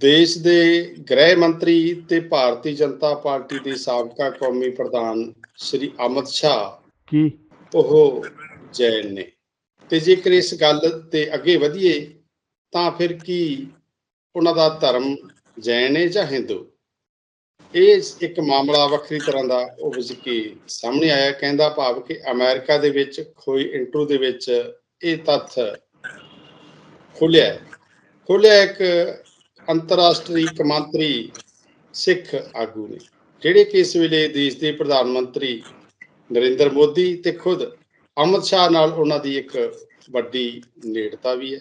ਦੇਸ਼ ਦੇ ਗ੍ਰਹਿ ਮੰਤਰੀ ਤੇ ਭਾਰਤੀ ਜਨਤਾ ਪਾਰਟੀ ਦੇ ਸਾਬਕਾ ਕੌਮੀ ਪ੍ਰਧਾਨ ਸ਼੍ਰੀ ਅਮਿਤ ਸ਼ਾਹ ਕੀ? ਉਹ ਜੈਨ ਨੇ। ਤੇ ਜੇਕਰ ਇਸ ਗੱਲ ਤੇ ਅੱਗੇ ਵਧੀਏ ਤਾਂ ਫਿਰ ਕੀ ਉਹਨਾਂ ਦਾ ਧਰਮ ਜੈਨ ਹੈ ਜਾਂ ਹਿੰਦੂ? ਇਹ ਇੱਕ ਮਾਮਲਾ ਵੱਖਰੀ ਤਰ੍ਹਾਂ ਦਾ ਉਹ ਵਿੱਚ ਕੀ ਸਾਹਮਣੇ ਆਇਆ ਕਹਿੰਦਾ ਭਾਵ ਕਿ ਅਮਰੀਕਾ ਦੇ ਵਿੱਚ ਕੋਈ ਇੰਟਰਵਿਊ ਦੇ ਵਿੱਚ ਇਹ ਤੱਥ ਖੁੱਲਿਆ ਖੁੱਲਿਆ ਇੱਕ ਅੰਤਰਰਾਸ਼ਟਰੀ ਕਮਾਂਤਰੀ ਸਿੱਖ ਆਗੂ ਨੇ, ਜਿਹੜੇ ਕਿ ਇਸ ਵੇਲੇ ਦੇਸ਼ ਦੇ ਪ੍ਰਧਾਨ ਮੰਤਰੀ ਨਰਿੰਦਰ ਮੋਦੀ ਤੇ ਖੁਦ ਅਮਿਤ ਸ਼ਾਹ ਨਾਲ ਉਹਨਾਂ ਦੀ ਇੱਕ ਵੱਡੀ ਨੇੜਤਾ ਵੀ ਹੈ।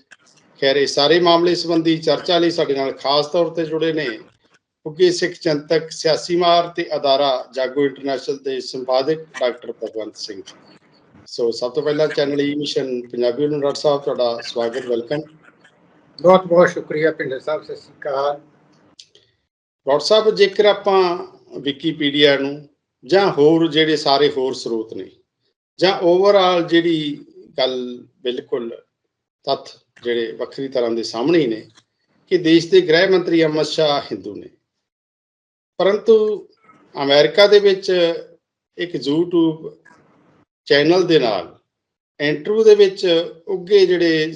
ਖੈਰ, ਇਹ ਸਾਰੇ ਮਾਮਲੇ ਸੰਬੰਧੀ ਚਰਚਾ ਲਈ ਸਾਡੇ ਨਾਲ ਖਾਸ ਤੌਰ ਤੇ ਜੁੜੇ ਨੇ ਉੱਗੇ ਸਿੱਖ ਚਿੰਤਕ ਸਿਆਸੀ ਮਾਰ ਤੇ ਅਦਾਰਾ ਜਾਗੋ ਇੰਟਰਨੈਸ਼ਨਲ ਦੇ ਸੰਪਾਦਕ ਡਾਕਟਰ ਭਗਵੰਤ ਸਿੰਘ ਸੋ ਸਭ ਤੋਂ ਪਹਿਲਾਂ ਚੈਨਲ ਈ ਮਿਸ਼ਨ ਪੰਜਾਬੀ ਨੂੰ ਡਾਕਟਰ ਸਾਹਿਬ, ਤੁਹਾਡਾ ਸਵਾਗਤ, ਵੈਲਕਮ। ਬਹੁਤ ਬਹੁਤ ਸ਼ੁਕਰੀਆ ਪਿੰਡਰ ਸਾਹਿਬ, ਸਤਿ ਸ਼੍ਰੀ ਅਕਾਲ। ਡਾਕਟਰ ਸਾਹਿਬ, ਜੇਕਰ ਆਪਾਂ ਵਿਕੀਪੀਡੀਆ ਨੂੰ ਜਾਂ ਹੋਰ ਜਿਹੜੇ ਸਾਰੇ ਹੋਰ ਸਰੋਤ ਨੇ ਜਾਂ ਓਵਰਆਲ ਜਿਹੜੀ ਗੱਲ ਬਿਲਕੁਲ ਤੱਥ ਜਿਹੜੇ ਵੱਖਰੀ ਤਰ੍ਹਾਂ ਦੇ ਸਾਹਮਣੇ ਹੀ ਨੇ ਕਿ ਦੇਸ਼ ਦੇ ਗ੍ਰਹਿ ਮੰਤਰੀ ਅਮਿਤ ਸ਼ਾਹ ਹਿੰਦੂ ਨੇ। ਪਰੰਤੂ ਅਮਰੀਕਾ ਦੇ ਵਿੱਚ ਇੱਕ YouTube ਚੈਨਲ ਦੇ ਨਾਲ, ਇੰਟਰਵਿਊ ਦੇ ਵਿੱਚ ਉੱਗੇ ਜਿਹੜੇ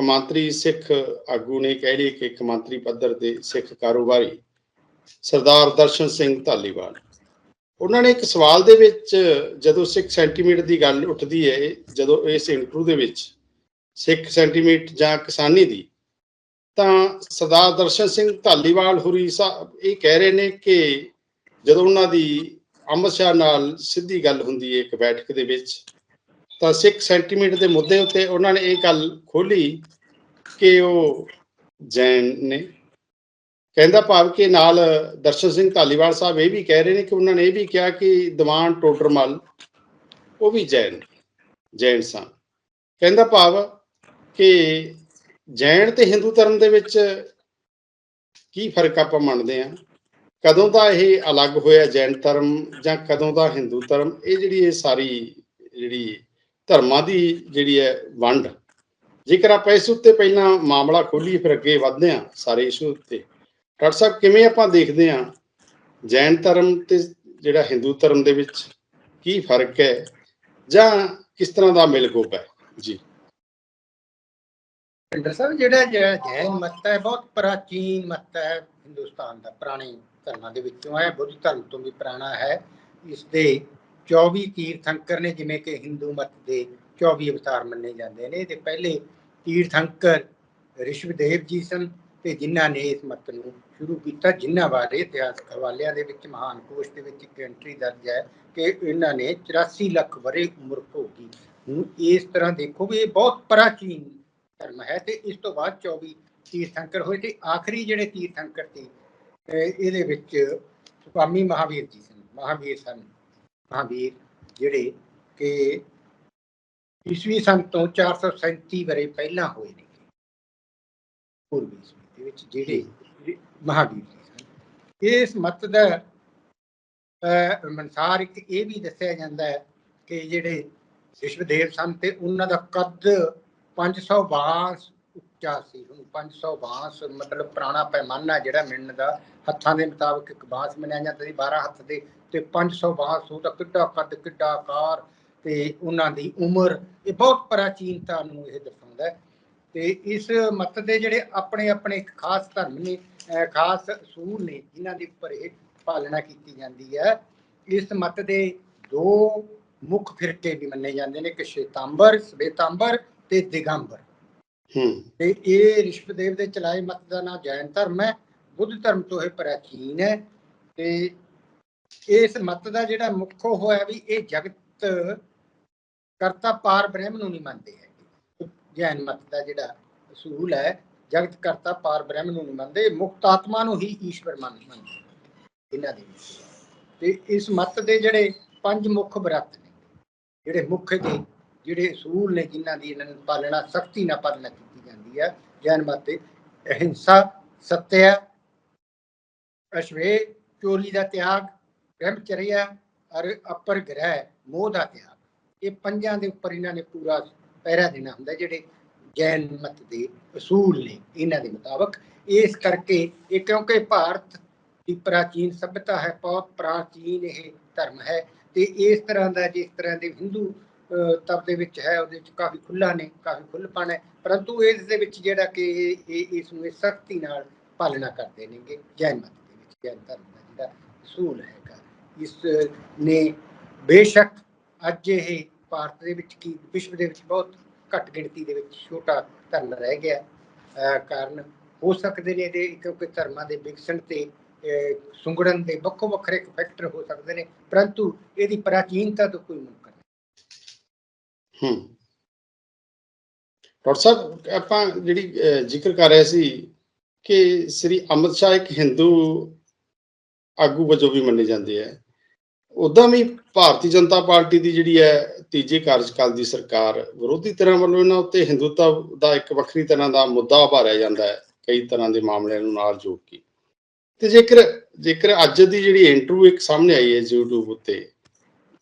ਕਮਾਂਤਰੀ ਸਿੱਖ ਆਗੂ ਨੇ ਕਹਿ ਲਈ ਕਿ ਕਮਾਂਤਰੀ ਪੱਧਰ ਦੇ ਸਿੱਖ ਕਾਰੋਬਾਰੀ ਸਰਦਾਰ ਦਰਸ਼ਨ ਸਿੰਘ ਧਾਲੀਵਾਲ। ਉਹਨਾਂ ਨੇ ਇੱਕ ਸਵਾਲ ਦੇ ਵਿੱਚ ਜਦੋਂ ਸਿੱਖ ਸੈਂਟੀਮੀਟਰ ਦੀ ਗੱਲ ਉੱਠਦੀ ਹੈ, ਜਦੋਂ ਇਸ ਇੰਟਰਵਿਊ ਦੇ ਵਿੱਚ ਸਿੱਖ ਸੈਂਟੀਮੀਟਰ ਜਾਂ ਕਿਸਾਨੀ ਦੀ, ਤਾਂ ਸਰਦਾਰ ਦਰਸ਼ਨ ਸਿੰਘ ਧਾਲੀਵਾਲ ਹੁਰੀ ਸਾਹਿਬ ਇਹ ਕਹਿ ਰਹੇ ਨੇ ਕਿ ਜਦੋਂ ਉਹਨਾਂ ਦੀ ਅਮਿਤ ਸ਼ਾਹ ਨਾਲ ਸਿੱਧੀ ਗੱਲ ਹੁੰਦੀ ਹੈ ਇੱਕ ਬੈਠਕ ਦੇ ਵਿੱਚ ਤਾਂ ਸਿੱਖ ਸੈਂਟੀਮੀਟਰ ਦੇ ਮੁੱਦੇ ਉੱਤੇ ਉਹਨਾਂ ਨੇ ਇਹ ਗੱਲ ਖੋਲੀ ਕਿ ਉਹ ਜੈਨ ਨੇ। ਕਹਿੰਦਾ ਭਾਵ ਕਿ ਨਾਲ ਦਰਸ਼ਨ ਸਿੰਘ ਧਾਲੀਵਾਲ ਸਾਹਿਬ ਇਹ ਵੀ ਕਹਿ ਰਹੇ ਨੇ ਕਿ ਉਹਨਾਂ ਨੇ ਇਹ ਵੀ ਕਿਹਾ ਕਿ ਦੀਵਾਨ ਟੋਡਰਮਲ, ਉਹ ਵੀ ਜੈਨ ਜੈਨ ਸਨ। ਕਹਿੰਦਾ ਭਾਵ ਕਿ ਜੈਨ ਤੇ ਹਿੰਦੂ ਧਰਮ ਦੇ ਵਿੱਚ ਕੀ ਫ਼ਰਕ ਆਪਾਂ ਮੰਨਦੇ ਆ ਕਦੋਂ ਦਾ ਇਹ ਅਲੱਗ ਹੋਇਆ ਜੈਨ ਧਰਮ ਜਾਂ ਕਦੋਂ ਦਾ ਹਿੰਦੂ ਧਰਮ? ਇਹ ਜਿਹੜੀ ਇਹ ਸਾਰੀ ਜਿਹੜੀ ਧਰਮਾਂ ਦੀ ਜਿਹੜੀ ਹੈ ਵੰਡ। ਜੇਕਰ ਆਪਾਂ ਇਸ ਉੱਤੇ ਪਹਿਲਾਂ ਮਾਮਲਾ ਖੋਲੀਏ, ਫਿਰ ਅੱਗੇ ਵਧਦੇ ਆ ਸਾਰੇ ਇਸ਼ੂ ਉੱਤੇ। ਡਾਕਟਰ ਸਾਹਿਬ, ਕਿਵੇਂ ਆਪਾਂ ਦੇਖਦੇ ਆ ਜੈਨ ਧਰਮ ਤੇ ਜਿਹੜਾ ਹਿੰਦੂ ਧਰਮ ਦੇ ਵਿੱਚ ਕੀ ਫ਼ਰਕ ਹੈ ਜਾਂ ਕਿਸ ਤਰ੍ਹਾਂ ਦਾ ਮਿਲਗੋਪ ਹੈ? ਜੀ। ਪਿੰਡਰ ਸਾਹਿਬ ਜਿਹੜਾ ਜੈਨ ਮਤ ਹੈ, ਬਹੁਤ ਪ੍ਰਾਚੀਨ ਮਤ ਹੈ ਹਿੰਦੁਸਤਾਨ ਦਾ, ਪੁਰਾਣੇ ਧਰਮਾਂ ਦੇ ਵਿੱਚੋਂ ਹੈ, ਬੁੱਧ ਧਰਮ ਤੋਂ ਵੀ ਪੁਰਾਣਾ ਹੈ। ਇਸ ਦੇ 24 ਤੀਰਥੰਕਰ ਨੇ, ਜਿਵੇਂ ਕਿ ਹਿੰਦੂ ਮਤ ਦੇ 24 ਅਵਤਾਰ ਮੰਨੇ ਜਾਂਦੇ ਨੇ, ਤੇ ਪਹਿਲੇ ਤੀਰਥੰਕਰ ਰਿਸ਼ਵਦੇਵ ਜੀ ਸਨ ਤੇ ਜਿਨ੍ਹਾਂ ਨੇ ਇਸ ਮਤ ਨੂੰ ਸ਼ੁਰੂ ਕੀਤਾ, ਜਿਨ੍ਹਾਂ ਬਾਰੇ ਇਤਿਹਾਸਕ ਹਵਾਲਿਆਂ ਦੇ ਵਿੱਚ, ਮਹਾਨ ਕੋਸ਼ ਦੇ ਵਿੱਚ ਇੱਕ ਐਂਟਰੀ ਦਰਜ ਹੈ ਕਿ ਇਹਨਾਂ ਨੇ 84 ਲੱਖ ਵਰੇ ਉਮਰ ਭੋਗੀ। ਹੁਣ ਇਸ ਤਰ੍ਹਾਂ ਦੇਖੋ ਵੀ ਇਹ ਬਹੁਤ ਪ੍ਰਾਚੀਨ ਧਰਮ ਹੈ ਤੇ ਇਸ ਤੋਂ ਬਾਅਦ 24 ਤੀਰਥੰਕਰ ਹੋਏ ਤੇ ਆਖਰੀ ਜਿਹੜੇ ਤੀਰਥੰਕਰ ਸੀ ਇਹਦੇ ਵਿੱਚ ਸੁਆਮੀ ਮਹਾਵੀਰ ਜੀ ਸਨ। ਮਹਾਵੀਰ ਸਨ ਮਹਾਵੀਰ ਜਿਹੜੇ ਕਿ ਈਸਵੀ ਸਨ ਤੋਂ 437 ਵਰੇ ਪਹਿਲਾਂ ਹੋਏ ਨੇ। ਪੂਰਬੀ ਈਸਵੀ ਦੇ ਵਿੱਚ ਜਿਹੜੇ ਮਹਾਵੀਰ ਇਸ ਮਤ ਦਾ ਮਨਸਾਰ ਇੱਕ ਇਹ ਵੀ ਦੱਸਿਆ ਜਾਂਦਾ ਹੈ ਕਿ ਜਿਹੜੇ ਵਿਸ਼ਵਦੇਵ ਸਨ ਤੇ ਉਹਨਾਂ ਦਾ ਕੱਦ 500 ਬਾਂਸ ਉੱਚਾ ਸੀ। ਹੁਣ 500 ਬਾਂਸ ਮਤਲਬ ਪੁਰਾਣਾ ਪੈਮਾਨਾ ਜਿਹੜਾ ਮਿਲਣ ਦਾ ਹੱਥਾਂ ਦੇ ਮੁਤਾਬਕ ਇੱਕ ਬਾਂਸ ਮੰਨਿਆ ਜਾਂਦਾ ਸੀ। 12 ਹੱਥ ਦੇ ਤੇ 500 ਬਾਂਸ ਉਹਦਾ ਕਿੱਡਾ ਕੱਦ ਕਿੱਡਾ ਆਕਾਰ ਤੇ ਉਹਨਾਂ ਦੀ ਉਮਰ। ਇਹ ਬਹੁਤ ਪ੍ਰਾਚੀਨਤਾ ਨੂੰ ਇਹ ਦਰਸਾਉਂਦਾ ਹੈ। ਤੇ ਇਸ ਮਤ ਦੇ ਜਿਹੜੇ ਆਪਣੇ ਆਪਣੇ ਖਾਸ ਧਰਮ ਨੇ ਖਾਸ ਅਸੂਲ ਨੇ ਜਿਨ੍ਹਾਂ ਦੇ ਉੱਪਰ ਇਹ ਪਾਲਣਾ ਕੀਤੀ ਜਾਂਦੀ ਹੈ ਇਸ ਮਤ ਦੇ ਦੋ ਮੁੱਖ ਫਿਰਕੇ ਵੀ ਮੰਨੇ ਜਾਂਦੇ ਨੇ ਕਿ ਸ਼ੇਤਾਂਬਰ ਸਵੇਤਾਂਬਰ ਤੇ ਦਿਗੰਬਰ। ਹੂੰ। ਤੇ ਇਹ ਰਿਸ਼ਵਦੇਵ ਦੇ ਚਲਾਏ ਮਤ ਦਾ ਨਾਮ ਜੈਨ ਧਰਮ ਹੈ। ਬੁੱਧ ਧਰਮ ਤੋਂ ਇਹ ਪ੍ਰਾਚੀਨ ਹੈ। ਤੇ ਇਸ ਮਤ ਦਾ ਜਿਹੜਾ ਮੁੱਖ ਉਹ ਹੈ ਵੀ ਇਹ ਜਗਤ ਕਰਤਾ ਪਾਰ ਬ੍ਰਹਮ ਨੂੰ ਨਹੀਂ ਮੰਨਦੇ ਹੈਗੇ। ਜੈਨ ਮਤ ਦਾ ਜਿਹੜਾ ਅਸੂਲ ਹੈ, ਜਗਤ ਕਰਤਾ ਪਾਰ ਬ੍ਰਹਮ ਨੂੰ ਨਹੀਂ ਮੰਨਦੇ, ਮੁਕਤ ਆਤਮਾ ਨੂੰ ਹੀ ਈਸ਼ਵਰ ਮੰਨਦੇ ਇਹਨਾਂ ਦੇ ਤੇ ਇਸ ਮਤ ਦੇ ਜਿਹੜੇ ਪੰਜ ਮੁੱਖ ਬ੍ਰਤ ਨੇ, ਜਿਹੜੇ ਮੁੱਖ ਦੇ ਜਿਹੜੇ ਅਸੂਲ ਨੇ ਜਿਨ੍ਹਾਂ ਦੀ ਇਹਨਾਂ ਨੂੰ ਪਾਲਣਾ, ਸਖਤੀ ਨਾਲ ਪਾਲਣਾ ਕੀਤੀ ਜਾਂਦੀ ਹੈ, ਜੈਨ ਮਤ ਦੇ ਅਹਿੰਸਾ, ਸਤਿਆ ਅਸ਼ਵੇ ਚੋਰੀ ਦਾ ਤਿਆਗ ਬ੍ਰਹਮਚਰਿਆ ਅਰ ਅਪਰ ਗ੍ਰਹਿ, ਮੋਹ ਦਾ ਤਿਆਗ ਇਹ ਪੰਜਾਂ ਦੇ ਉੱਪਰ ਇਹਨਾਂ ਨੇ ਪੂਰਾ ਪਹਿਰਾ ਦੇਣਾ ਹੁੰਦਾ, ਜਿਹੜੇ ਜੈਨ ਮਤ ਦੇ ਅਸੂਲ ਨੇ ਇਹਨਾਂ ਦੇ ਮੁਤਾਬਕ। ਇਸ ਕਰਕੇ ਇਹ ਕਿਉਂਕਿ ਭਾਰਤ ਦੀ ਪ੍ਰਾਚੀਨ ਸਭਿਅਤਾ ਹੈ, ਬਹੁਤ ਪ੍ਰਾਚੀਨ ਇਹ ਧਰਮ ਹੈ ਤੇ ਇਸ ਤਰ੍ਹਾਂ ਦਾ ਜਿਸ ਤਰ੍ਹਾਂ ਦੇ ਹਿੰਦੂ ਤਬ ਦੇ ਵਿੱਚ ਹੈ, ਉਹਦੇ ਵਿੱਚ ਕਾਫੀ ਖੁੱਲਾ ਨੇ, ਕਾਫੀ ਖੁੱਲਪਣ ਹੈ। ਪਰੰਤੂ ਇਸ ਦੇ ਵਿੱਚ ਜਿਹੜਾ ਕਿ ਇਹ- ਇਹ, ਇਸ ਨੂੰ ਸਖਤੀ ਨਾਲ ਪਾਲਣਾ ਕਰਦੇ ਨੇਗੇ ਜੈਨ ਮਤ ਦੇ ਵਿੱਚ, ਜੈਨ ਧਰਮ ਦਾ ਜਿਹੜਾ ਅਸੂਲ ਹੈਗਾ। ਇਸ ਨੇ ਬੇਸ਼ੱਕ ਅੱਜ ਇਹ ਭਾਰਤ ਦੇ ਵਿੱਚ ਕੀ, ਵਿਸ਼ਵ ਦੇ ਵਿੱਚ ਬਹੁਤ ਘੱਟ ਗਿਣਤੀ ਦੇ ਵਿੱਚ ਛੋਟਾ ਧਰਮ ਰਹਿ ਗਿਆ। ਕਾਰਨ ਹੋ ਸਕਦੇ ਨੇ ਇਹਦੇ, ਕਿਉਂਕਿ ਧਰਮਾਂ ਦੇ ਵਿਕਸਣ ਤੇ ਸੁੰਗੜਨ ਦੇ ਵੱਖੋ ਵੱਖਰੇ ਫੈਕਟਰ ਹੋ ਸਕਦੇ ਨੇ, ਪਰੰਤੂ ਇਹਦੀ ਪ੍ਰਾਚੀਨਤਾ ਤੋਂ ਕੋਈ ਮੁਮਕਨ ਨਹੀਂ। ਹੂੰ। ਡਾਕਟਰ ਸਾਹਿਬ, ਆਪਾਂ ਜਿਹੜੀ ਜ਼ਿਕਰ ਕਰ ਰਹੇ ਸੀ ਕਿ ਸ੍ਰੀ ਅਮਿਤ ਸ਼ਾਹ ਇੱਕ ਹਿੰਦੂ ਆਗੂ ਵਜੋਂ ਵੀ ਮੰਨੇ ਜਾਂਦੇ ਆ। ਉਦਾਂ ਵੀ ਭਾਰਤੀ ਜਨਤਾ ਪਾਰਟੀ ਦੀ ਜਿਹੜੀ ਹੈ ਤੀਜੇ ਕਾਰਜਕਾਲ ਦੀ ਸਰਕਾਰ ਵਿਰੋਧੀ ਧਿਰਾਂ ਵੱਲੋਂ ਇਹਨਾਂ ਉੱਤੇ ਹਿੰਦੂਤਾ ਦਾ ਇੱਕ ਵੱਖਰੀ ਤਰ੍ਹਾਂ ਦਾ ਮੁੱਦਾ ਉਭਾਰਿਆ ਜਾਂਦਾ ਹੈ, ਕਈ ਤਰ੍ਹਾਂ ਦੇ ਮਾਮਲਿਆਂ ਨੂੰ ਨਾਲ ਜੋੜ ਕੇ। ਤੇ ਜੇਕਰ ਜੇਕਰ ਅੱਜ ਦੀ ਜਿਹੜੀ ਇੰਟਰਵਿਊ ਇੱਕ ਸਾਹਮਣੇ ਆਈ ਹੈ YouTube ਉੱਤੇ,